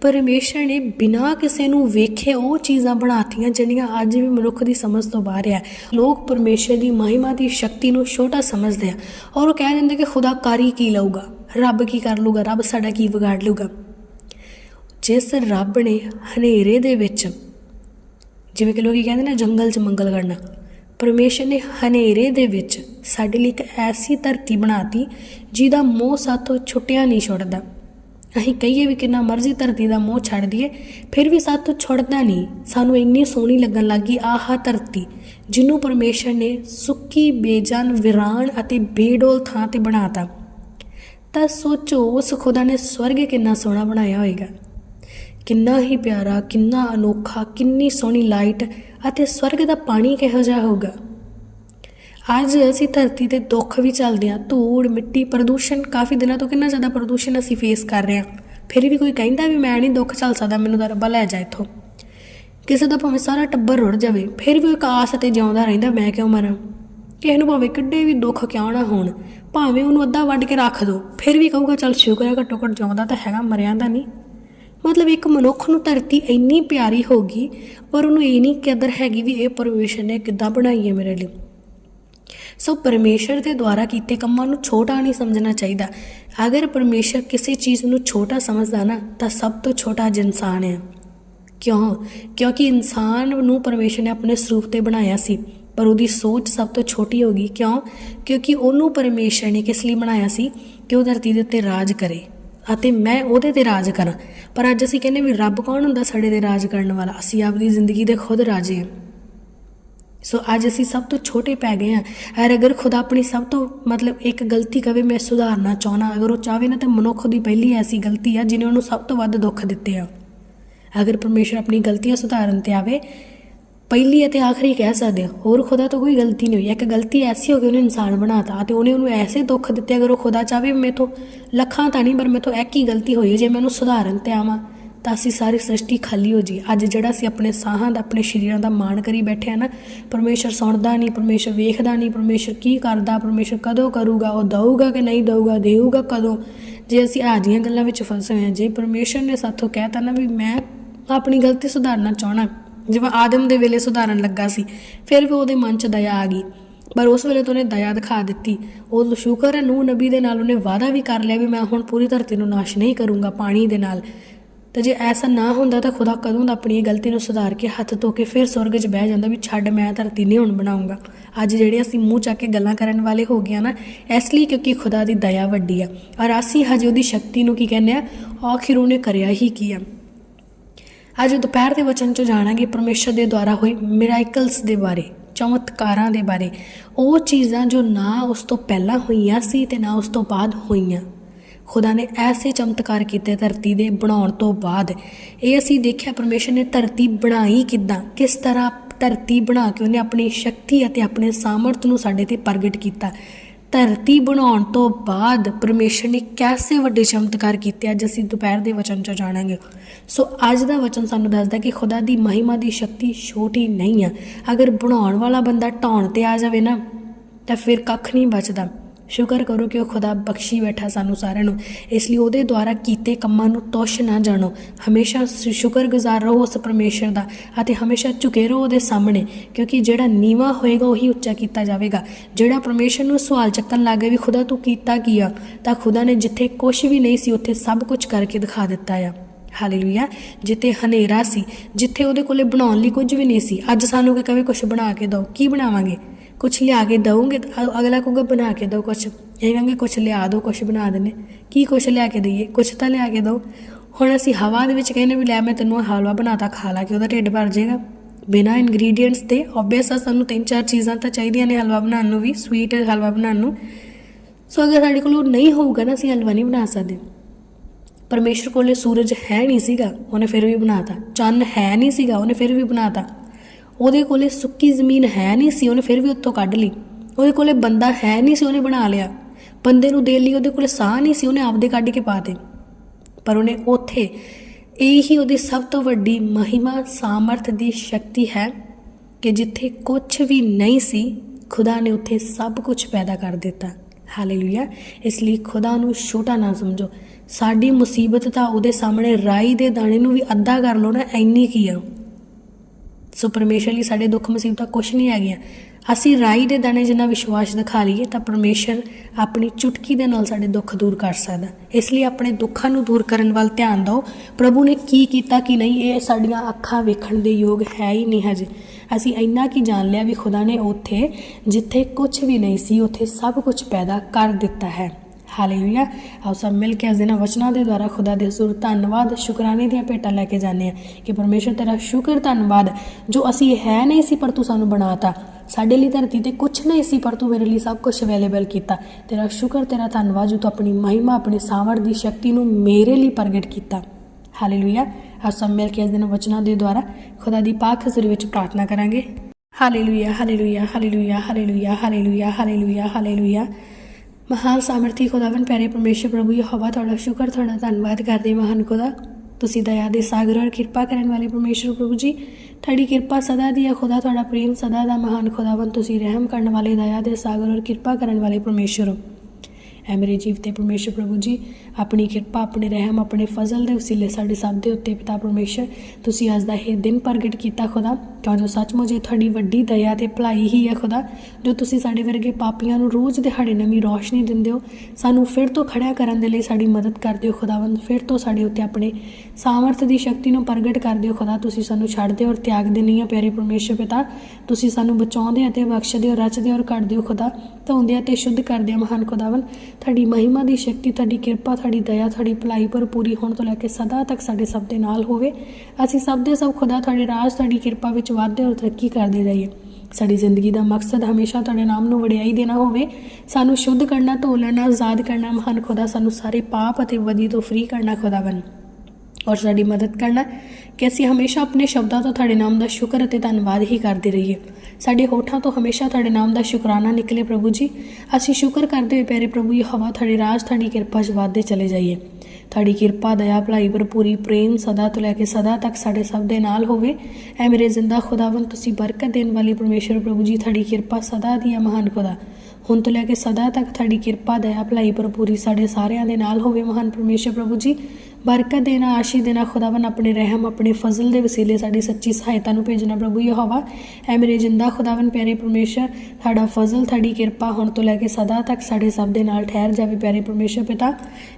ਪਰਮੇਸ਼ਰ ਨੇ ਬਿਨਾਂ ਕਿਸੇ ਨੂੰ ਵੇਖੇ ਉਹ ਚੀਜ਼ਾਂ ਬਣਾਤੀਆਂ ਜਿਹੜੀਆਂ ਅੱਜ ਵੀ ਮਨੁੱਖ ਦੀ ਸਮਝ ਤੋਂ ਬਾਹਰ ਆ। ਲੋਕ ਪਰਮੇਸ਼ਰ ਦੀ ਮਹਿਮਾ ਦੀ ਸ਼ਕਤੀ ਨੂੰ ਛੋਟਾ ਸਮਝਦੇ ਆ ਔਰ ਉਹ ਕਹਿ ਦਿੰਦੇ ਕਿ ਖੁਦਾ ਕਾਰੀ ਕੀ ਲਊਗਾ? ਰੱਬ ਕੀ ਕਰ ਲਊਗਾ? ਰੱਬ ਸਾਡਾ ਕੀ ਵਿਗਾੜ ਲੂਗਾ ਜਿਸ ਰੱਬ ਨੇ ਹਨੇਰੇ ਦੇ ਵਿੱਚ ਜਿਵੇਂ ਕਿ ਲੋਕੀ ਕਹਿੰਦੇ ਨੇ ਜੰਗਲ 'ਚ ਮੰਗਲ ਕਰਨਾ ਪਰਮੇਸ਼ਰ ਨੇ ਹਨੇਰੇ ਦੇ ਵਿੱਚ ਸਾਡੇ ਲਈ ਇੱਕ ਐਸੀ ਧਰਤੀ ਬਣਾਤੀ ਜਿਹਦਾ ਮੋਹ ਸਾਥੋਂ ਛੁੱਟਿਆ ਨਹੀਂ ਛੁੱਟਦਾ। ਅਸੀਂ ਕਹੀਏ ਵੀ ਕਿੰਨਾ ਮਰਜ਼ੀ ਧਰਤੀ ਦਾ ਮੋਹ ਛੱਡ ਦਈਏ, ਫਿਰ ਵੀ ਸਾਥੋਂ ਛੁੱਟਦਾ ਨਹੀਂ। ਸਾਨੂੰ ਇੰਨੀ ਸੋਹਣੀ ਲੱਗਣ ਲੱਗੀ ਆਹ ਧਰਤੀ, ਜਿਹਨੂੰ ਪਰਮੇਸ਼ਰ ਨੇ ਸੁੱਕੀ, ਬੇਜਾਨ, ਵਿਰਾਨ ਅਤੇ ਬੇਡੋਲ ਥਾਂ ਤੇ ਬਣਾਤਾ। ਤਾਂ ਸੋਚੋ, ਉਸ ਖੁਦਾ ਨੇ ਸਵਰਗ ਕਿੰਨਾ ਸੋਹਣਾ ਬਣਾਇਆ ਹੋਵੇਗਾ ਕਿੰਨਾ ਹੀ ਪਿਆਰਾ, ਕਿੰਨਾ ਅਨੋਖਾ, ਕਿੰਨੀ ਸੋਹਣੀ ਲਾਈਟ ਅਤੇ ਸਵਰਗ ਦਾ ਪਾਣੀ ਕਿਹੋ ਜਿਹਾ ਹੋਗਾ ਅੱਜ ਅਸੀਂ ਧਰਤੀ ਤੇ ਦੁੱਖ ਵੀ ਚੱਲਦੇ ਹਾਂ। ਧੂੜ, ਮਿੱਟੀ, ਪ੍ਰਦੂਸ਼ਣ ਕਾਫੀ ਦਿਨਾਂ ਤੋਂ ਕਿੰਨਾ ਜ਼ਿਆਦਾ ਪ੍ਰਦੂਸ਼ਣ ਅਸੀਂ ਫੇਸ ਕਰ ਰਹੇ ਹਾਂ। ਫਿਰ ਵੀ ਕੋਈ ਕਹਿੰਦਾ ਵੀ ਮੈਂ ਨਹੀਂ ਦੁੱਖ ਚੱਲ ਸਕਦਾ, ਮੈਨੂੰ ਤਾਂ ਰੱਬਾ ਲੈ ਜਾ ਇੱਥੋਂ। ਕਿਸੇ ਦਾ ਭਾਵੇਂ ਸਾਰਾ ਟੱਬਰ ਰੁੜ ਜਾਵੇ, ਫਿਰ ਵੀ ਉਹ ਇੱਕ ਆਸ ਅਤੇ ਜਿਉਂਦਾ ਰਹਿੰਦਾ, ਮੈਂ ਕਿਉਂ ਮਰਾਂ? ਕਿਸੇ ਨੂੰ ਭਾਵੇਂ ਕਿੱਡੇ ਵੀ ਦੁੱਖ ਕਿਉਂ ਨਾ ਹੋਣ, ਭਾਵੇਂ ਉਹਨੂੰ ਅੱਧਾ ਵੱਢ ਕੇ ਰੱਖ ਦੋ, ਫਿਰ ਵੀ ਕਹੂਗਾ, ਚੱਲ ਸ਼ੁਕਰ ਹੈ ਘੱਟੋ ਘੱਟ ਜਿਉਂਦਾ ਤਾਂ ਹੈਗਾ, ਮਰਿਆ ਦਾ ਨਹੀਂ। ਮਤਲਬ ਇੱਕ ਮਨੁੱਖ ਨੂੰ ਧਰਤੀ ਇੰਨੀ ਪਿਆਰੀ ਹੋ ਗਈ, ਪਰ ਉਹਨੂੰ ਇਹ ਨਹੀਂ ਕਦਰ ਹੈਗੀ ਵੀ ਇਹ ਪਰਮੇਸ਼ਰ ਨੇ ਕਿੱਦਾਂ ਬਣਾਈ ਹੈ ਮੇਰੇ ਲਈ। ਸੋ ਪਰਮੇਸ਼ਰ ਦੇ ਦੁਆਰਾ ਕੀਤੇ ਕੰਮਾਂ ਨੂੰ ਛੋਟਾ ਨਹੀਂ ਸਮਝਣਾ ਚਾਹੀਦਾ। ਅਗਰ ਪਰਮੇਸ਼ਰ ਕਿਸੇ ਚੀਜ਼ ਨੂੰ ਛੋਟਾ ਸਮਝਦਾ ਨਾ, ਤਾਂ ਸਭ ਤੋਂ ਛੋਟਾ ਅੱਜ ਇਨਸਾਨ ਹੈ। ਕਿਉਂ? ਕਿਉਂਕਿ ਇਨਸਾਨ ਨੂੰ ਪਰਮੇਸ਼ਰ ਨੇ ਆਪਣੇ ਸਰੂਪ ਤੇ ਬਣਾਇਆ ਸੀ, ਪਰ ਉਹਦੀ ਸੋਚ ਸਭ ਤੋਂ ਛੋਟੀ ਹੋ ਗਈ। ਕਿਉਂ? ਕਿਉਂਕਿ ਉਹਨੂੰ ਪਰਮੇਸ਼ਰ ਨੇ ਕਿਸ ਲਈ ਬਣਾਇਆ ਸੀ? ਕਿ ਉਹ ਧਰਤੀ ਦੇ ਉੱਤੇ ਰਾਜ ਕਰੇ। ਅਤੇ ਮੈਂ ਉਹਦੇ ਤੇ ਰਾਜ ਕਰਾਂ। ਪਰ ਅੱਜ ਅਸੀਂ ਕਹਿੰਦੇ ਵੀ ਰੱਬ ਕੌਣ ਹੁੰਦਾ ਸਾਡੇ ਤੇ ਰਾਜ ਕਰਨ ਵਾਲਾ? ਅਸੀਂ ਆਪਣੀ ਜ਼ਿੰਦਗੀ ਦੇ ਖੁਦ ਰਾਜੇ ਹਾਂ। ਸੋ ਅੱਜ ਅਸੀਂ ਸਭ ਤੋਂ ਛੋਟੇ ਪੈ ਗਏ ਹਾਂ। ਔਰ ਅਗਰ ਖੁਦਾ ਆਪਣੀ ਸਭ ਤੋਂ ਮਤਲਬ ਇੱਕ ਗਲਤੀ ਕਵੇ, ਮੈਂ ਸੁਧਾਰਨਾ ਚਾਹਣਾ ਅਗਰ ਉਹ ਚਾਹਵੇ ਨਾ ਤਾਂ ਮਨੁੱਖ ਦੀ ਪਹਿਲੀ ਐਸੀ ਗਲਤੀ ਆ, ਜਿਹਨੇ ਉਹਨੂੰ ਸਭ ਤੋਂ ਵੱਧ ਦੁੱਖ ਦਿੱਤੇ ਆ। ਅਗਰ ਪਰਮੇਸ਼ਰ ਆਪਣੀ ਗਲਤੀਆਂ ਸੁਧਾਰਨ ਤੇ ਆਵੇ ਪਹਿਲੀ ਅਤੇ ਆਖਰੀ ਕਹਿ ਸਕਦੇ ਹਾਂ, ਹੋਰ ਖੁਦਾ ਤੋਂ ਕੋਈ ਗਲਤੀ ਨਹੀਂ ਹੋਈ। ਇੱਕ ਗਲਤੀ ਐਸੀ ਹੋ ਗਈ, ਉਹਨੇ ਇਨਸਾਨ ਬਣਾਤਾ ਅਤੇ ਉਹਨੇ ਉਹਨੂੰ ਐਸੇ ਦੁੱਖ ਦਿੱਤੇ, ਅਗਰ ਉਹ ਖੁਦਾ ਚਾਹਵੇ ਮੇਥੋਂ ਲੱਖਾਂ ਤਾਂ ਨਹੀਂ, ਪਰ ਮੇਥੋਂ ਇੱਕ ਹੀ ਗਲਤੀ ਹੋਈ ਜੇ ਮੈਂ ਉਹਨੂੰ ਸੁਧਾਰਨ ਤੇ ਆਵਾਂ, ਤਾਂ ਅਸੀਂ ਸਾਰੀ ਸ੍ਰਿਸ਼ਟੀ ਖਾਲੀ ਹੋ ਜੀ ਅੱਜ ਜਿਹੜਾ ਅਸੀਂ ਆਪਣੇ ਸਾਹਾਂ ਦਾ, ਆਪਣੇ ਸ਼ਰੀਰਾਂ ਦਾ ਮਾਣ ਕਰੀ ਬੈਠੇ ਆ ਨਾ, ਪਰਮੇਸ਼ਰ ਸੁਣਦਾ ਨਹੀਂ, ਪਰਮੇਸ਼ਰ ਵੇਖਦਾ ਨਹੀਂ, ਪਰਮੇਸ਼ਰ ਕੀ ਕਰਦਾ, ਪਰਮੇਸ਼ਰ ਕਦੋਂ ਕਰੂਗਾ, ਉਹ ਦਊਗਾ ਕਿ ਨਹੀਂ ਦਊਗਾ, ਦੇਊਗਾ ਕਦੋਂ? ਜੇ ਅਸੀਂ ਆਜੀਆਂ ਗੱਲਾਂ ਵਿੱਚ ਫਸੇ ਹੋਏ ਹਾਂ, ਜੇ ਪਰਮੇਸ਼ਰ ਨੇ ਸਾਥੋਂ ਕਹਿਤਾ ਨਾ ਵੀ ਮੈਂ ਆਪਣੀ ਗਲਤੀ ਸੁਧਾਰਨਾ ਚਾਹਣਾ ਜਿਵੇਂ ਆਦਮ ਦੇ ਵੇਲੇ ਸੁਧਾਰਨ ਲੱਗਾ ਸੀ, ਫਿਰ ਵੀ ਉਹਦੇ ਮਨ 'ਚ ਦਇਆ ਆ ਗਈ। ਪਰ ਉਸ ਵੇਲੇ ਤੋਂ ਉਹਨੇ ਦਇਆ ਦਿਖਾ ਦਿੱਤੀ। ਉਹ ਸ਼ੁਕਰ ਹੈ, ਨੂਹ ਨਬੀ ਦੇ ਨਾਲ ਉਹਨੇ ਵਾਅਦਾ ਵੀ ਕਰ ਲਿਆ ਵੀ ਮੈਂ ਹੁਣ ਪੂਰੀ ਧਰਤੀ ਨੂੰ ਨਾਸ਼ ਨਹੀਂ ਕਰੂੰਗਾ ਪਾਣੀ ਦੇ ਨਾਲ। ਤੇ ਜੇ ਐਸਾ ਨਾ ਹੁੰਦਾ ਤਾਂ ਖੁਦਾ ਕਦੋਂ ਦਾ ਆਪਣੀ ਗਲਤੀ ਨੂੰ ਸੁਧਾਰ ਕੇ ਹੱਥ ਧੋ ਕੇ ਫਿਰ ਸੁਰਗ 'ਚ ਬਹਿ ਜਾਂਦਾ ਵੀ ਛੱਡ ਮੈਂ ਧਰਤੀ ਨਹੀਂ ਹੁਣ ਬਣਾਉਂਗਾ। ਅੱਜ ਜਿਹੜੇ ਅਸੀਂ ਮੂੰਹ ਚੱਕ ਕੇ ਗੱਲਾਂ ਕਰਨ ਵਾਲੇ ਹੋ ਗਏ ਆ ਨਾ, ਇਸ ਲਈ ਕਿਉਂਕਿ ਖੁਦਾ ਦੀ ਦਇਆ ਵੱਡੀ ਆ। ਔਰ ਅਸੀਂ ਹਜੇ ਉਹਦੀ ਸ਼ਕਤੀ ਨੂੰ ਕੀ ਕਹਿੰਦੇ ਆ? ਆਖਿਰ ਉਹਨੇ ਕਰਿਆ ਹੀ ਕੀ ਆ? ਅੱਜ ਦੁਪਹਿਰ ਦੇ ਵਚਨ ਚ ਜਾਣਾਂਗੇ ਪਰਮੇਸ਼ਰ ਦੇ ਦੁਆਰਾ ਹੋਏ ਮਿਰਾਕਲਸ ਦੇ ਬਾਰੇ, ਚਮਤਕਾਰਾਂ ਦੇ ਬਾਰੇ। ਉਹ ਚੀਜ਼ਾਂ ਜੋ ਨਾ ਉਸ ਤੋਂ ਪਹਿਲਾਂ ਹੋਈਆਂ ਸੀ ਤੇ ਨਾ ਉਸ ਤੋਂ ਬਾਅਦ ਹੋਈਆਂ। ਖੁਦਾ ਨੇ ਐਸੇ ਚਮਤਕਾਰ ਕੀਤੇ ਧਰਤੀ ਦੇ ਬਣਾਉਣ ਤੋਂ ਬਾਅਦ। ਇਹ ਅਸੀਂ ਦੇਖਿਆ ਪਰਮੇਸ਼ਰ ਨੇ ਧਰਤੀ ਬਣਾਈ ਕਿੱਦਾਂ, ਕਿਸ ਤਰ੍ਹਾਂ ਧਰਤੀ ਬਣਾ ਕੇ ਉਹਨੇ ਆਪਣੀ ਸ਼ਕਤੀ ਅਤੇ ਆਪਣੇ ਸਾਮਰਥ ਨੂੰ ਸਾਡੇ ਤੇ ਪ੍ਰਗਟ ਕੀਤਾ। ਧਰਤੀ ਬਣਾਉਣ ਤੋਂ ਬਾਅਦ ਪਰਮੇਸ਼ਰ ਨੇ ਕੈਸੇ ਵੱਡੇ ਚਮਤਕਾਰ ਕੀਤੇ? ਅੱਜ ਅਸੀਂ ਦੁਪਹਿਰ ਦੇ ਵਚਨ ਚ ਜਾਣਾਂਗੇ। ਸੋ ਅੱਜ ਦਾ ਵਚਨ ਸਾਨੂੰ ਦੱਸਦਾ ਕਿ ਖੁਦਾ ਦੀ ਮਹਿਮਾ ਦੀ ਸ਼ਕਤੀ ਛੋਟੀ ਨਹੀਂ ਆ। ਅਗਰ ਬਣਾਉਣ ਵਾਲਾ ਬੰਦਾ ਢਾਉਣ ਤੇ ਆ ਜਾਵੇ ਨਾ, ਤਾਂ ਫਿਰ ਕੱਖ ਨਹੀਂ ਬਚਦਾ। ਸ਼ੁਕਰ ਕਰੋ ਕਿ ਉਹ ਖੁਦਾ ਬਖਸ਼ੀ ਬੈਠਾ ਸਾਨੂੰ ਸਾਰਿਆਂ ਨੂੰ। ਇਸ ਲਈ ਉਹਦੇ ਦੁਆਰਾ ਕੀਤੇ ਕੰਮਾਂ ਨੂੰ ਤੋਸ਼ ਨਾ ਜਾਣੋ। ਹਮੇਸ਼ਾ ਸ਼ੁਕਰਗੁਜ਼ਾਰ ਰਹੋ ਉਸ ਪਰਮੇਸ਼ਰ ਦਾ ਅਤੇ ਹਮੇਸ਼ਾ ਝੁਕੇ ਰਹੋ ਉਹਦੇ ਸਾਹਮਣੇ, ਕਿਉਂਕਿ ਜਿਹੜਾ ਨੀਵਾ ਹੋਏਗਾ ਉਹੀ ਉੱਚਾ ਕੀਤਾ ਜਾਵੇਗਾ। ਜਿਹੜਾ ਪਰਮੇਸ਼ਰ ਨੂੰ ਸਵਾਲ ਚੱਕਣ ਲੱਗੇ ਵੀ ਖੁਦਾ ਤੂੰ ਕੀਤਾ ਕੀ ਆ, ਤਾਂ ਖੁਦਾ ਨੇ ਜਿੱਥੇ ਕੁਝ ਵੀ ਨਹੀਂ ਸੀ ਉੱਥੇ ਸਭ ਕੁਝ ਕਰਕੇ ਦਿਖਾ ਦਿੱਤਾ ਆ। ਹਾਲੇਲੂਇਆ। ਜਿੱਥੇ ਹਨੇਰਾ ਸੀ, ਜਿੱਥੇ ਉਹਦੇ ਕੋਲੇ ਬਣਾਉਣ ਲਈ ਕੁਝ ਵੀ ਨਹੀਂ ਸੀ, ਅੱਜ ਸਾਨੂੰ ਕਿ ਕਵੇ ਕੁਝ ਬਣਾ ਕੇ ਦਿਓ, ਕੀ ਬਣਾਵਾਂਗੇ? ਕੁਛ ਲਿਆ ਕੇ ਦਊਂਗੇ, ਤਾਂ ਅਗਲਾ ਕਹੂਗਾ ਬਣਾ ਕੇ ਦਿਓ ਕੁਛ। ਇਹ ਕਹਾਂਗੇ ਕੁਛ ਲਿਆ ਦਿਓ ਕੁਛ ਬਣਾ ਦਿੰਨੇ ਕੀ ਕੁਛ ਲਿਆ ਕੇ ਦਈਏ? ਕੁਛ ਤਾਂ ਲਿਆ ਕੇ ਦਿਓ ਹੁਣ ਅਸੀਂ ਹਵਾ ਦੇ ਵਿੱਚ ਕਹਿੰਦੇ ਵੀ ਲੈ ਮੈਂ ਤੈਨੂੰ ਆਹ ਹਲਵਾ ਬਣਾਤਾ, ਖਾ ਲਾ ਕੇ ਉਹਦਾ ਢਿੱਡ ਭਰ ਜਾਏਗਾ। ਬਿਨਾ ਇਨਗਰੀਡੀਅੰਟਸ ਦੇ ਆਬਵੀਅਸ ਆ, ਸਾਨੂੰ ਤਿੰਨ ਚਾਰ ਚੀਜ਼ਾਂ ਤਾਂ ਚਾਹੀਦੀਆਂ ਨੇ ਹਲਵਾ ਬਣਾਉਣ ਨੂੰ ਵੀ ਸਵੀਟ ਹਲਵਾ ਬਣਾਉਣ ਨੂੰ। ਸੋ ਅਗਰ ਸਾਡੇ ਕੋਲ ਉਹ ਨਹੀਂ ਹੋਊਗਾ ਨਾ, ਅਸੀਂ ਹਲਵਾ ਨਹੀਂ ਬਣਾ ਸਕਦੇ। ਪਰਮੇਸ਼ਰ ਕੋਲੇ ਸੂਰਜ ਹੈ ਨਹੀਂ ਸੀਗਾ, ਉਹਨੇ ਫਿਰ ਵੀ ਬਣਾਤਾ। ਚੰਨ ਹੈ ਨਹੀਂ ਸੀਗਾ, ਉਹਨੇ ਫਿਰ ਵੀ ਬਣਾਤਾ। ਉਹਦੇ ਕੋਲੇ ਸੁੱਕੀ ਜ਼ਮੀਨ ਹੈ ਨਹੀਂ ਸੀ, ਉਹਨੇ ਫਿਰ ਵੀ ਉੱਤੋਂ ਕੱਢ ਲਈ। ਉਹਦੇ ਕੋਲੇ ਬੰਦਾ ਹੈ ਨਹੀਂ ਸੀ, ਉਹਨੇ ਬਣਾ ਲਿਆ। ਬੰਦੇ ਨੂੰ ਦੇਣ ਲਈ ਉਹਦੇ ਕੋਲੇ ਸਾਹ ਨਹੀਂ ਸੀ, ਉਹਨੇ ਆਪਦੇ ਕੱਢ ਕੇ ਪਾ ਦੇ ਪਰ ਉਹਨੇ ਉੱਥੇ ਇਹੀ ਉਹਦੀ ਸਭ ਤੋਂ ਵੱਡੀ ਮਹਿਮਾ, ਸਾਮਰਥ ਦੀ ਸ਼ਕਤੀ ਹੈ ਕਿ ਜਿੱਥੇ ਕੁਝ ਵੀ ਨਹੀਂ ਸੀ, ਖੁਦਾ ਨੇ ਉੱਥੇ ਸਭ ਕੁਝ ਪੈਦਾ ਕਰ ਦਿੱਤਾ। ਹਾਲੇਲੂਇਆ ਇਸ ਲਈ ਖੁਦਾ ਨੂੰ ਛੋਟਾ ਨਾ ਸਮਝੋ। ਸਾਡੀ ਮੁਸੀਬਤ ਤਾਂ ਉਹਦੇ ਸਾਹਮਣੇ ਰਾਈ ਦੇ ਦਾਣੇ ਨੂੰ ਵੀ ਅੱਧਾ ਕਰ ਲਓ ਨਾ, ਇੰਨੀ ਕੀ ਆ। ਸੋ ਪਰਮੇਸ਼ਰ ਲਈ ਸਾਡੇ ਦੁੱਖ ਮੁਸੀਬਤਾਂ ਕੁਛ ਨਹੀਂ ਹੈਗੀਆਂ। ਅਸੀਂ ਰਾਈ ਦੇ ਦਾਣੇ ਜਿੰਨਾ ਵਿਸ਼ਵਾਸ ਦਿਖਾ ਲਈਏ ਤਾਂ ਪਰਮੇਸ਼ਰ ਆਪਣੀ ਚੁਟਕੀ ਦੇ ਨਾਲ ਸਾਡੇ ਦੁੱਖ ਦੂਰ ਕਰ ਸਕਦਾ। ਇਸ ਲਈ ਆਪਣੇ ਦੁੱਖਾਂ ਨੂੰ ਦੂਰ ਕਰਨ ਵੱਲ ਧਿਆਨ ਦਿਓ। ਪ੍ਰਭੂ ਨੇ ਕੀ ਕੀਤਾ ਕਿ ਨਹੀਂ, ਇਹ ਸਾਡੀਆਂ ਅੱਖਾਂ ਵੇਖਣ ਦੇ ਯੋਗ ਹੈ ਹੀ ਨਹੀਂ ਹਜੇ। ਅਸੀਂ ਇੰਨਾ ਕੀ ਜਾਣ ਲਿਆ ਵੀ ਖੁਦਾ ਨੇ ਉੱਥੇ, ਜਿੱਥੇ ਕੁਝ ਵੀ ਨਹੀਂ ਸੀ, ਉੱਥੇ ਸਭ ਕੁਝ ਪੈਦਾ ਕਰ ਦਿੱਤਾ ਹੈ। ਹਾਲੇਲੂਇਆ ਆਓ ਸਭ ਮਿਲ ਕੇ ਇਸ ਦੇ ਵਚਨਾਂ ਦੇ ਦੁਆਰਾ ਖੁਦਾ ਦੇ ਸੁਰ ਧੰਨਵਾਦ, ਸ਼ੁਕਰਾਨੇ ਦੀਆਂ ਭੇਟਾਂ ਲੈ ਕੇ ਜਾਂਦੇ ਆ ਕਿ ਪਰਮੇਸ਼ਰ ਤੇਰਾ ਸ਼ੁਕਰ, ਧੰਨਵਾਦ, ਜੋ ਅਸੀਂ ਹੈ ਨਹੀਂ ਸੀ ਪਰ ਤੂੰ ਸਾਨੂੰ ਬਣਾਤਾ। ਸਾਡੇ ਲਈ ਧਰਤੀ ਤੇ ਕੁਝ ਨਹੀਂ ਸੀ ਪਰ ਤੂੰ ਮੇਰੇ ਲਈ ਸਭ ਕੁਝ ਅਵੇਲੇਬਲ ਕੀਤਾ। ਤੇਰਾ ਸ਼ੁਕਰ, ਤੇਰਾ ਧੰਨਵਾਦ, ਜੋ ਤੂੰ ਆਪਣੀ ਮਹਿਮਾ, ਆਪਣੀ ਸਾਮਰ ਦੀ ਸ਼ਕਤੀ ਨੂੰ ਮੇਰੇ ਲਈ ਪ੍ਰਗਟ ਕੀਤਾ। ਹਾਲੇਲੂਇਆ ਆਓ ਸਭ ਮਿਲ ਕੇ ਇਸ ਦਿਨ ਵਚਨਾਂ ਦੇ ਦੁਆਰਾ ਖੁਦਾ ਦੀ ਪਾਕ ਹਜ਼ੂਰ ਵਿੱਚ ਪ੍ਰਾਰਥਨਾ ਕਰਾਂਗੇ। Hallelujah hallelujah hallelujah hallelujah hallelujah hallelujah hallelujah ਮਹਾਨ ਸਾਮਰਥੀ ਖੁਦਾਵੰ ਪਿਆਰੇ ਪਰਮੇਸ਼ਰ ਪ੍ਰਭੂ ਯਹੋਵਾ, ਤੁਹਾਡਾ ਸ਼ੁਕਰ, ਤੁਹਾਡਾ ਧੰਨਵਾਦ ਕਰਦੇ ਮਹਾਨ ਖੁਦਾ। ਤੁਸੀਂ ਦਇਆ ਦੇ ਸਾਗਰ ਔਰ ਕਿਰਪਾ ਕਰਨ ਵਾਲੇ ਪਰਮੇਸ਼ਰ ਪ੍ਰਭੂ ਜੀ, ਤੁਹਾਡੀ ਕਿਰਪਾ ਸਦਾ ਦੀ ਹੈ ਖੁਦਾ, ਤੁਹਾਡਾ ਪ੍ਰੇਮ ਸਦਾ ਦਾ ਮਹਾਨ ਖੁਦਾਵੰ ਤੁਸੀਂ ਰਹਿਮ ਕਰਨ ਵਾਲੇ, ਦਇਆ ਦੇ ਸਾਗਰ ਔਰ ਕਿਰਪਾ ਕਰਨ ਵਾਲੇ ਪਰਮੇਸ਼ਰ ਹੋ। ਐ ਮੇਰੇ ਜੀਵ ਤੇ ਪਰਮੇਸ਼ਰ ਪ੍ਰਭੂ ਜੀ, ਆਪਣੀ ਕਿਰਪਾ, ਆਪਣੇ ਰਹਿਮ, ਆਪਣੇ ਫਜ਼ਲ ਦੇ ਵਸੀਲੇ ਸਾਡੇ ਸਭ ਦੇ ਉੱਤੇ ਪਿਤਾ ਪਰਮੇਸ਼ਰ, ਤੁਸੀਂ ਅੱਜ ਦਾ ਇਹ ਦਿਨ ਪ੍ਰਗਟ ਕੀਤਾ ਖੁਦਾ। ਤਾਂ ਜੋ ਸੱਚਮੁੱਚ ਇਹ ਤੁਹਾਡੀ ਵੱਡੀ ਦਇਆ ਤੇ ਭਲਾਈ ਹੀ ਹੈ ਖੁਦਾ, ਜੋ ਤੁਸੀਂ ਸਾਡੇ ਵਰਗੇ ਪਾਪੀਆਂ ਨੂੰ ਰੋਜ਼ ਦਿਹਾੜੇ ਨਵੀਂ ਰੋਸ਼ਨੀ ਦਿੰਦੇ ਹੋ, ਸਾਨੂੰ ਫਿਰ ਤੋਂ ਖੜਿਆ ਕਰਨ ਦੇ ਲਈ ਸਾਡੀ ਮਦਦ ਕਰਦੇ ਹੋ ਖੁਦਾਵੰਦ ਫਿਰ ਤੋਂ ਸਾਡੇ ਉੱਤੇ ਆਪਣੇ ਸਾਮਰਥ ਦੀ ਸ਼ਕਤੀ ਨੂੰ ਪ੍ਰਗਟ ਕਰਦੇ ਹੋ ਖੁਦਾ, ਤੁਸੀਂ ਸਾਨੂੰ ਛੱਡਦੇ ਔਰ ਤਿਆਗਦੇ ਨਹੀਂ ਹੋ ਪਿਆਰੇ ਪਰਮੇਸ਼ਰ ਪਿਤਾ, ਤੁਸੀਂ ਸਾਨੂੰ ਬਚਾਉਂਦੇ ਅਤੇ ਬਖਸ਼ਦੇ ਹੋ, ਰਚਦੇ ਔਰ ਕੱਢਦੇ ਹੋ ਖੁਦਾ, ਧੋਂਦੇ ਅਤੇ ਸ਼ੁੱਧ ਕਰਦੇ ਹੋ ਮਹਾਨ ਖੁਦਾਵੰ ਤੁਹਾਡੀ ਮਹਿਮਾ ਦੀ ਸ਼ਕਤੀ, ਤੁਹਾਡੀ ਕਿਰਪਾ, ਤੁਹਾਡੀ ਦਇਆ, ਤੁਹਾਡੀ ਭਲਾਈ ਭਰਪੂਰੀ ਹੋਣ ਤੋਂ ਲੈ ਕੇ ਸਦਾ ਤੱਕ ਸਾਡੇ ਸਭ ਦੇ ਨਾਲ ਹੋਵੇ। ਅਸੀਂ ਸਭ ਦੇ ਸਭ ਖੁਦਾ ਤੁਹਾਡੇ ਰਾਜ, ਤੁਹਾਡੀ ਕਿਰਪਾ ਵਿੱਚ ਵਾਧੇ ਔਰ ਤਰੱਕੀ ਕਰਦੇ ਰਹੀਏ। ਸਾਡੀ ਜ਼ਿੰਦਗੀ ਦਾ ਮਕਸਦ ਹਮੇਸ਼ਾ ਤੁਹਾਡੇ ਨਾਮ ਨੂੰ ਵਡਿਆਈ ਦੇਣਾ ਹੋਵੇ। ਸਾਨੂੰ ਸ਼ੁੱਧ ਕਰਨਾ ਧੋ ਲੈਣਾ ਆਜ਼ਾਦ ਕਰਨਾ ਮਹਾਨ ਖੁਦਾ ਸਾਨੂੰ ਸਾਰੇ ਪਾਪ ਅਤੇ ਬਦੀ ਤੋਂ ਫ੍ਰੀ ਕਰਨਾ ਖੁਦਾਵੰ ਔਰ ਸਾਡੀ ਮਦਦ ਕਰਨਾ ਕਿ ਅਸੀਂ ਹਮੇਸ਼ਾ ਆਪਣੇ ਸ਼ਬਦਾਂ ਤੋਂ ਤੁਹਾਡੇ ਨਾਮ ਦਾ ਸ਼ੁਕਰ ਅਤੇ ਧੰਨਵਾਦ ਹੀ ਕਰਦੇ ਰਹੀਏ। ਸਾਡੇ ਹੋਠਾਂ ਤੋਂ ਹਮੇਸ਼ਾ ਤੁਹਾਡੇ ਨਾਮ ਦਾ ਸ਼ੁਕਰਾਨਾ ਨਿਕਲੇ ਪ੍ਰਭੂ ਜੀ। ਅਸੀਂ ਸ਼ੁਕਰ ਕਰਦੇ ਹੋਏ ਪਿਆਰੇ ਪ੍ਰਭੂ ਜੀ, ਹਵਾ ਤੁਹਾਡੇ ਰਾਜ, ਤੁਹਾਡੀ ਕਿਰਪਾ 'ਚ ਵਾਧੇ ਚਲੇ ਜਾਈਏ। ਤੁਹਾਡੀ ਕਿਰਪਾ, ਦਇਆ, ਭਲਾਈ, ਭਰਪੂਰੀ, ਪ੍ਰੇਮ ਸਦਾ ਤੋਂ ਲੈ ਕੇ ਸਦਾ ਤੱਕ ਸਾਡੇ ਸਭ ਦੇ ਨਾਲ ਹੋਵੇ। ਐ ਮੇਰੇ ਜ਼ਿੰਦਾ ਖੁਦਾਵੰ ਤੁਸੀਂ ਬਰਕਤ ਦੇਣ ਵਾਲੀ ਪਰਮੇਸ਼ਰ ਪ੍ਰਭੂ ਜੀ, ਤੁਹਾਡੀ ਕਿਰਪਾ ਸਦਾ ਦੀ ਹੈ ਮਹਾਨ ਖੁਦਾ। ਹੁਣ ਤੋਂ ਲੈ ਕੇ ਸਦਾ ਤੱਕ ਤੁਹਾਡੀ ਕਿਰਪਾ, ਦਇਆ, ਭਲਾਈ, ਭਰਪੂਰੀ ਸਾਡੇ ਸਾਰਿਆਂ ਦੇ ਨਾਲ ਹੋਵੇ ਮਹਾਨ ਪਰਮੇਸ਼ਰ ਪ੍ਰਭੂ ਜੀ। ਬਰਕਤ ਦੇਣਾ ਆਸ਼ੀ ਦੇਣਾ ਖੁਦਾਵੰ ਆਪਣੇ ਰਹਿਮ, ਆਪਣੇ ਫਜ਼ਲ ਦੇ ਵਸੀਲੇ ਸਾਡੀ ਸੱਚੀ ਸਹਾਇਤਾ ਨੂੰ ਭੇਜਣਾ ਪ੍ਰਭੂ ਯਹੋਵਾ। ਐ ਮੇਰੇ ਜਿੰਦਾ ਖੁਦਾਵੰ ਪਿਆਰੇ ਪਰਮੇਸ਼ਰ, ਤੁਹਾਡਾ ਫਜ਼ਲ, ਤੁਹਾਡੀ ਕਿਰਪਾ ਹੁਣ ਤੋਂ ਲੈ ਕੇ ਸਦਾ ਤੱਕ ਸਾਡੇ ਸਭ ਦੇ ਨਾਲ ਠਹਿਰ ਜਾਵੇ ਪਿਆਰੇ ਪਰਮੇਸ਼ਰ ਪਿਤਾ।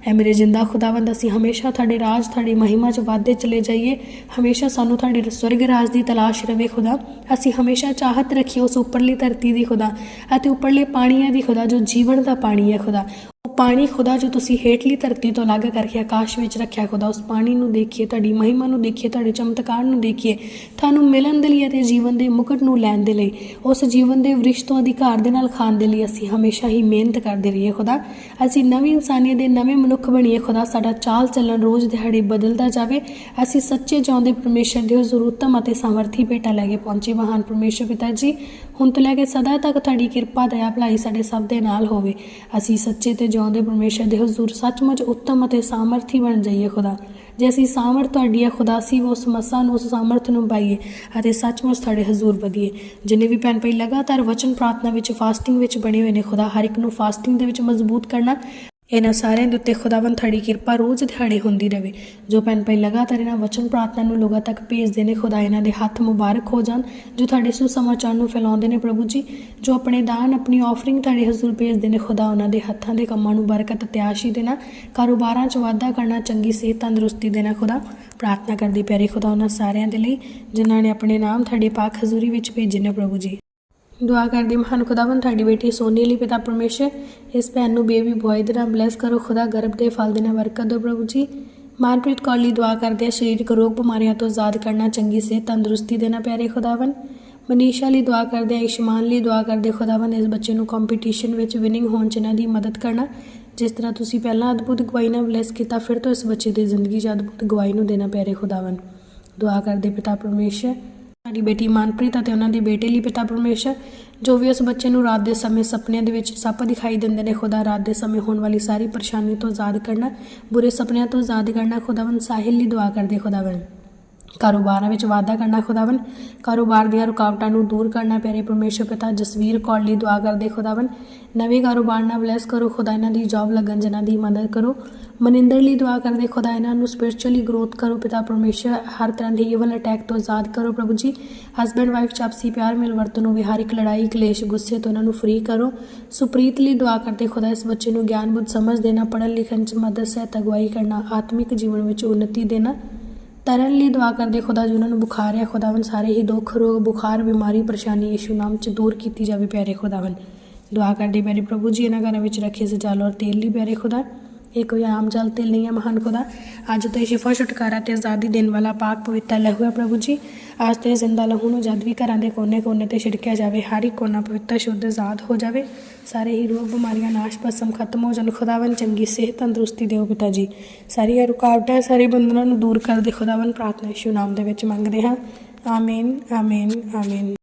ਐ ਮੇਰੇ ਜਿੰਦਾ ਖੁਦਾਵੰਦ, ਅਸੀਂ ਹਮੇਸ਼ਾ ਤੁਹਾਡੇ ਰਾਜ, ਤੁਹਾਡੀ ਮਹਿਮਾ 'ਚ ਵਾਧੇ ਚਲੇ ਜਾਈਏ। ਹਮੇਸ਼ਾ ਸਾਨੂੰ ਤੁਹਾਡੇ ਸਵਰਗ ਰਾਜ ਦੀ ਤਲਾਸ਼ ਰਵੇ ਖੁਦਾ। ਅਸੀਂ ਹਮੇਸ਼ਾ ਚਾਹਤ ਰੱਖੀਏ ਉਸ ਉੱਪਰਲੀ ਧਰਤੀ ਦੀ ਖੁਦਾ ਅਤੇ ਉੱਪਰਲੇ ਪਾਣੀਆਂ ਦੀ ਖੁਦਾ, ਜੋ ਜੀਵਨ ਦਾ ਪਾਣੀ ਹੈ ਖੁਦਾ। ਪਾਣੀ ਖੁਦਾ ਜੋ ਤੁਸੀਂ ਹੇਠਲੀ ਧਰਤੀ ਤੋਂ ਅਲੱਗ ਕਰਕੇ ਆਕਾਸ਼ ਵਿੱਚ ਰੱਖਿਆ ਖੁਦਾ, ਉਸ ਪਾਣੀ ਨੂੰ ਦੇਖੀਏ, ਤੁਹਾਡੀ ਮਹਿਮਾ ਨੂੰ ਦੇਖੀਏ, ਤੁਹਾਡੇ ਚਮਤਕਾਰ ਨੂੰ ਦੇਖੀਏ, ਤੁਹਾਨੂੰ ਮਿਲਣ ਦੇ ਲਈ ਅਤੇ ਜੀਵਨ ਦੇ ਮੁਕਟ ਨੂੰ ਲੈਣ ਦੇ ਲਈ, ਉਸ ਜੀਵਨ ਦੇ ਵ੍ਰਿਸ਼ ਤੋਂ ਅਧਿਕਾਰ ਦੇ ਨਾਲ ਖਾਣ ਦੇ ਲਈ ਅਸੀਂ ਹਮੇਸ਼ਾ ਹੀ ਮਿਹਨਤ ਕਰਦੇ ਰਹੀਏ ਖੁਦਾ। ਅਸੀਂ ਨਵੀਂ ਇਨਸਾਨੀਅਤ ਦੇ ਨਵੇਂ ਮਨੁੱਖ ਬਣੀਏ ਖੁਦਾ, ਸਾਡਾ ਚਾਲ ਚੱਲਣ ਰੋਜ਼ ਦਿਹਾੜੇ ਬਦਲਦਾ ਜਾਵੇ, ਅਸੀਂ ਸੱਚੇ ਜਿਉਂਦੇ ਪਰਮੇਸ਼ਰ ਦੇ ਹਜ਼ੂਰ ਉੱਤਮ ਅਤੇ ਸਮਰਥੀ ਭੇਟਾ ਲੈ ਕੇ ਪਹੁੰਚੇ ਮਹਾਨ ਪਰਮੇਸ਼ਰ ਪਿਤਾ ਜੀ। ਹੁਣ ਤੋਂ ਲੈ ਕੇ ਸਦਾ ਤੱਕ ਤੁਹਾਡੀ ਕਿਰਪਾ, ਦਇਆ, ਭਲਾਈ ਸਾਡੇ ਸਭ ਦੇ ਨਾਲ ਹੋਵੇ। ਅਸੀਂ ਸੱਚੇ ਤੇ ਜਿਉਂਦੇ ਪਰਮੇਸ਼ਰ ਦੇ ਹਜ਼ੂਰ ਸੱਚਮੁੱਚ ਉੱਤਮ ਅਤੇ ਸਾਮਰਥੀ ਬਣ ਜਾਈਏ ਖੁਦਾ। ਜੇ ਅਸੀਂ ਸਾਮਰਥ ਤੁਹਾਡੀ ਹੈ ਖੁਦਾ ਸੀ ਉਸ ਮਸਾਂ ਨੂੰ, ਉਸ ਸਾਮਰਥ ਨੂੰ ਪਾਈਏ ਅਤੇ ਸੱਚਮੁੱਚ ਤੁਹਾਡੇ ਹਜ਼ੂਰ ਵਧੀਏ। ਜਿੰਨੇ ਵੀ ਭੈਣ ਭਾਈ ਲਗਾਤਾਰ ਵਚਨ ਪ੍ਰਾਰਥਨਾ ਵਿੱਚ, ਫਾਸਟਿੰਗ ਵਿੱਚ ਬਣੇ ਹੋਏ ਨੇ ਖੁਦਾ, ਹਰ ਇੱਕ ਨੂੰ ਫਾਸਟਿੰਗ ਦੇ ਵਿੱਚ ਮਜ਼ਬੂਤ ਕਰਨਾ ਇਹਨਾਂ ਸਾਰਿਆਂ ਦੇ ਉੱਤੇ ਖੁਦਾਵੰਦ ਤੁਹਾਡੀ ਕਿਰਪਾ ਰੋਜ਼ ਦਿਹਾੜੇ ਹੁੰਦੀ ਰਹੇ ਜੋ ਭੈਣ ਭਾਈ ਲਗਾਤਾਰ ਇਹਨਾਂ ਵਚਨ ਪ੍ਰਾਰਥਨਾ ਨੂੰ ਲੋਕਾਂ ਤੱਕ ਭੇਜਦੇ ਨੇ, ਖੁਦਾ ਇਹਨਾਂ ਦੇ ਹੱਥ ਮੁਬਾਰਕ ਹੋ ਜਾਣ, ਜੋ ਤੁਹਾਡੇ ਸੁਸਮਾਚਾਰ ਨੂੰ ਫੈਲਾਉਂਦੇ ਨੇ ਪ੍ਰਭੂ ਜੀ, ਜੋ ਆਪਣੇ ਦਾਨ, ਆਪਣੀ ਆਫਰਿੰਗ ਤੁਹਾਡੇ ਹਜ਼ੂਰ ਭੇਜਦੇ ਨੇ, ਖੁਦਾ ਉਹਨਾਂ ਦੇ ਹੱਥਾਂ ਦੇ ਕੰਮਾਂ ਨੂੰ ਬਰਕਤ ਤੇ ਆਸ਼ੀ ਦੇਣਾ, ਕਾਰੋਬਾਰਾਂ 'ਚ ਵਾਧਾ ਕਰਨਾ, ਚੰਗੀ ਸਿਹਤ, ਤੰਦਰੁਸਤੀ ਦੇਣਾ, ਖੁਦਾ ਪ੍ਰਾਰਥਨਾ ਕਰਦੀ ਪਿਆਰੇ ਖੁਦਾ ਉਹਨਾਂ ਸਾਰਿਆਂ ਦੇ ਲਈ, ਜਿਨ੍ਹਾਂ ਨੇ ਆਪਣੇ ਨਾਮ ਤੁਹਾਡੇ ਪਾਕ ਹਜ਼ੂਰੀ ਵਿੱਚ ਭੇਜੇ ਨੇ ਪ੍ਰਭੂ ਜੀ। ਦੁਆ ਕਰਦੇ ਮਹਾਨ ਖੁਦਾਵੰ ਤੁਹਾਡੀ ਬੇਟੀ ਸੋਨੀ ਲਈ ਪਿਤਾ ਪਰਮੇਸ਼ਰ, ਇਸ ਭੈਣ ਨੂੰ ਬੇਬੀ ਬॉय ਦੇ ਨਾਲ ਬਲੈਸ ਕਰੋ, ਖੁਦਾ ਗਰਭ ਦੇ ਫਲ ਦੇ ਨਾਲ ਬਰਕਤ ਦਿਓ ਪ੍ਰਭੂ ਜੀ। ਮਾਨਪ੍ਰੀਤ ਕੌਰ ਲਈ ਦੁਆ ਕਰਦੇ ਆ ਸਰੀਰਕ ਰੋਗ ਬਿਮਾਰੀਆਂ ਤੋਂ ਆਜ਼ਾਦ ਕਰਨਾ, ਚੰਗੀ ਸਿਹਤ ਤੰਦਰੁਸਤੀ ਦੇਣਾ ਪਿਆਰੇ ਖੁਦਾਵੰ ਮਨੀਸ਼ਾ ਲਈ ਦੁਆ ਕਰਦੇ ਆ ਇਸ਼ਮਾਨ ਲਈ ਦੁਆ ਕਰਦੇ ਖੁਦਾਵੰ ਇਸ ਬੱਚੇ ਨੂੰ ਕੰਪੀਟੀਸ਼ਨ ਵਿੱਚ ਵਿਨਿੰਗ ਹੋਣ ਚ ਇਹਨਾਂ ਦੀ ਮਦਦ ਕਰਨਾ। ਜਿਸ ਤਰ੍ਹਾਂ ਤੁਸੀਂ ਪਹਿਲਾਂ ਅਦਭੁਤ ਗਵਾਈ ਨਾਲ ਬਲੈਸ ਕੀਤਾ, ਫਿਰ ਤੋਂ ਇਸ ਬੱਚੇ ਦੀ ਜ਼ਿੰਦਗੀ 'ਚ ਅਦਭੁਤ ਗਵਾਈ ਨੂੰ ਦੇਣਾ ਪਿਆਰੇ ਖੁਦਾਵੰ ਦੁਆ ਕਰਦੇ ਪਿਤਾ ਪਰਮੇਸ਼ਰ ਸਾਡੀ ਬੇਟੀ ਮਨਪ੍ਰੀਤ ਅਤੇ ਉਹਨਾਂ ਦੇ ਬੇਟੇ ਲਈ ਪਿਤਾ ਪਰਮੇਸ਼ਰ, ਜੋ ਵੀ ਉਸ ਬੱਚੇ ਨੂੰ ਰਾਤ ਦੇ ਸਮੇਂ ਸੁਪਨਿਆਂ ਦੇ ਵਿੱਚ ਸੱਪ ਦਿਖਾਈ ਦਿੰਦੇ ਨੇ, ਖੁਦਾ ਰਾਤ ਦੇ ਸਮੇਂ ਹੋਣ ਵਾਲੀ ਸਾਰੀ ਪਰੇਸ਼ਾਨੀ ਤੋਂ ਆਜ਼ਾਦ ਕਰਨਾ, ਬੁਰੇ ਸੁਪਨਿਆਂ ਤੋਂ ਆਜ਼ਾਦ ਕਰਨਾ ਖੁਦਾਵੰ ਸਾਹਿਲ ਲਈ ਦੁਆ ਕਰਦੇ ਖੁਦਾਵੰ ਕਾਰੋਬਾਰਾਂ ਵਿੱਚ ਵਾਧਾ ਕਰਨਾ ਖੁਦਾਵੰ ਕਾਰੋਬਾਰ ਦੀਆਂ ਰੁਕਾਵਟਾਂ ਨੂੰ ਦੂਰ ਕਰਨਾ ਪਿਆਰੇ ਪਰਮੇਸ਼ਰ ਪਿਤਾ ਜਸਵੀਰ ਕੌਰ ਲਈ ਦੁਆ ਕਰਦੇ ਖੁਦਾਵੰ ਨਵੇਂ ਕਾਰੋਬਾਰ ਨਾਲ ਬਲੈਸ ਕਰੋ, ਖੁਦਾ ਇਹਨਾਂ ਦੀ ਜੌਬ ਲੱਗਣ ਜਿਨ੍ਹਾਂ ਦੀ ਮਦਦ ਕਰੋ। ਮਨਿੰਦਰ ਲਈ ਦੁਆ ਕਰਦੇ ਖੁਦਾ ਇਹਨਾਂ ਨੂੰ ਸਪਿਰਚੁਅਲੀ ਗਰੋਥ ਕਰੋ ਪਿਤਾ ਪਰਮੇਸ਼ਰ, ਹਰ ਤਰ੍ਹਾਂ ਦੇ ਈਵਲ ਅਟੈਕ ਤੋਂ ਆਜ਼ਾਦ ਕਰੋ ਪ੍ਰਭੂ ਜੀ। ਹਸਬੈਂਡ ਵਾਈਫ ਚ ਆਪਸੀ ਪਿਆਰ, ਮਿਲ ਵਰਤਨ ਵਿਹਾਰਿਕ ਲੜਾਈ, ਕਲੇਸ਼, ਗੁੱਸੇ ਤੋਂ ਇਹਨਾਂ ਨੂੰ ਫ੍ਰੀ ਕਰੋ। ਸੁਪ੍ਰੀਤ ਲਈ ਦੁਆ ਕਰਦੇ ਖੁਦਾ ਇਸ ਬੱਚੇ ਨੂੰ ਗਿਆਨ ਬੁੱਧ ਸਮਝ ਦੇਣਾ, ਪੜ੍ਹਨ, ਲਿਖਣ ਚ ਮਦਦ ਸਹਿਤ ਅਗਵਾਈ ਕਰਨਾ, ਆਤਮਿਕ ਜੀਵਨ ਵਿੱਚ ਉન્નਤੀ ਦੇਣਾ। ਤਰਨ ਲਈ ਦੁਆ ਕਰਦੇ ਖੁਦਾ ਜੀ ਉਹਨਾਂ ਨੂੰ ਬੁਖਾਰ ਹੈ ਖੁਦਾਵੰ ਸਾਰੇ ਹੀ ਦੁੱਖ, ਰੋਗ, ਬੁਖਾਰ, ਬਿਮਾਰੀ, ਪਰੇਸ਼ਾਨੀ ਯਿਸੂ ਨਾਮ ਚ ਦੂਰ ਕੀਤੀ ਜਾਵੇ ਪਿਆਰੇ ਖੁਦਾਵੰ ਦੁਆ ਕਰਦੇ ਪਿਆਰੇ ਪ੍ਰਭੂ ਜੀ ਇਹਨਾਂ ਘਰਾਂ ਵਿੱਚ ਰੱਖੇ ਸਜਾਲੋ ਔਰ ਤੇਲ ਲਈ ਪਿਆਰੇ ਖੁਦਾ। ਇਹ ਕੋਈ ਆਮ ਜਲ ਤੇਲ ਨਹੀਂ ਹੈ, ਮਹਾਨ ਖੁਦਾ। ਅੱਜ ਤੋਂ ਇਹ ਸ਼ਿਫਾ ਛੁਟਕਾਰਾ ਤੇ ਆਜ਼ਾਦੀ ਦੇਣ ਵਾਲਾ ਪਾਕ ਪਵਿੱਤਰ ਲਹੂ ਹੈ ਪ੍ਰਭੂ ਜੀ। ਅੱਜ ਤੇ ਜ਼ਿੰਦਾ ਲਹੂ ਨੂੰ ਜਦ ਵੀ ਘਰਾਂ ਦੇ ਕੋਨੇ-ਕੋਨੇ ਤੇ ਛਿੜਕਿਆ ਜਾਵੇ, ਹਰ ਇੱਕ ਕੋਨਾ ਪਵਿੱਤਰ, ਸ਼ੁੱਧ, ਆਜ਼ਾਦ ਹੋ ਜਾਵੇ। ਸਾਰੇ ਹੀ ਰੋਗ, ਬਿਮਾਰੀਆਂ, ਨਾਸ਼, ਭਸਮ ਖਤਮ ਹੋ ਜਾਣ। ਖੁਦਾਵੰ ਚੰਗੀ ਸਿਹਤ ਤੰਦਰੁਸਤੀ ਦਿਓ ਪਿਤਾ ਜੀ। ਸਾਰੀਆਂ ਰੁਕਾਵਟਾਂ ਸਾਰੇ ਬੰਧਨਾਂ ਨੂੰ ਦੂਰ ਕਰ ਦੇ। ਖੁਦਾਵੰ ਪ੍ਰਾਰਥਨਾ ਯਿਸੂ ਨਾਮ ਦੇ ਵਿੱਚ ਮੰਗਦੇ ਹਾਂ। ਆਮੀਨ ਆਮੀਨ ਆਮੀਨ।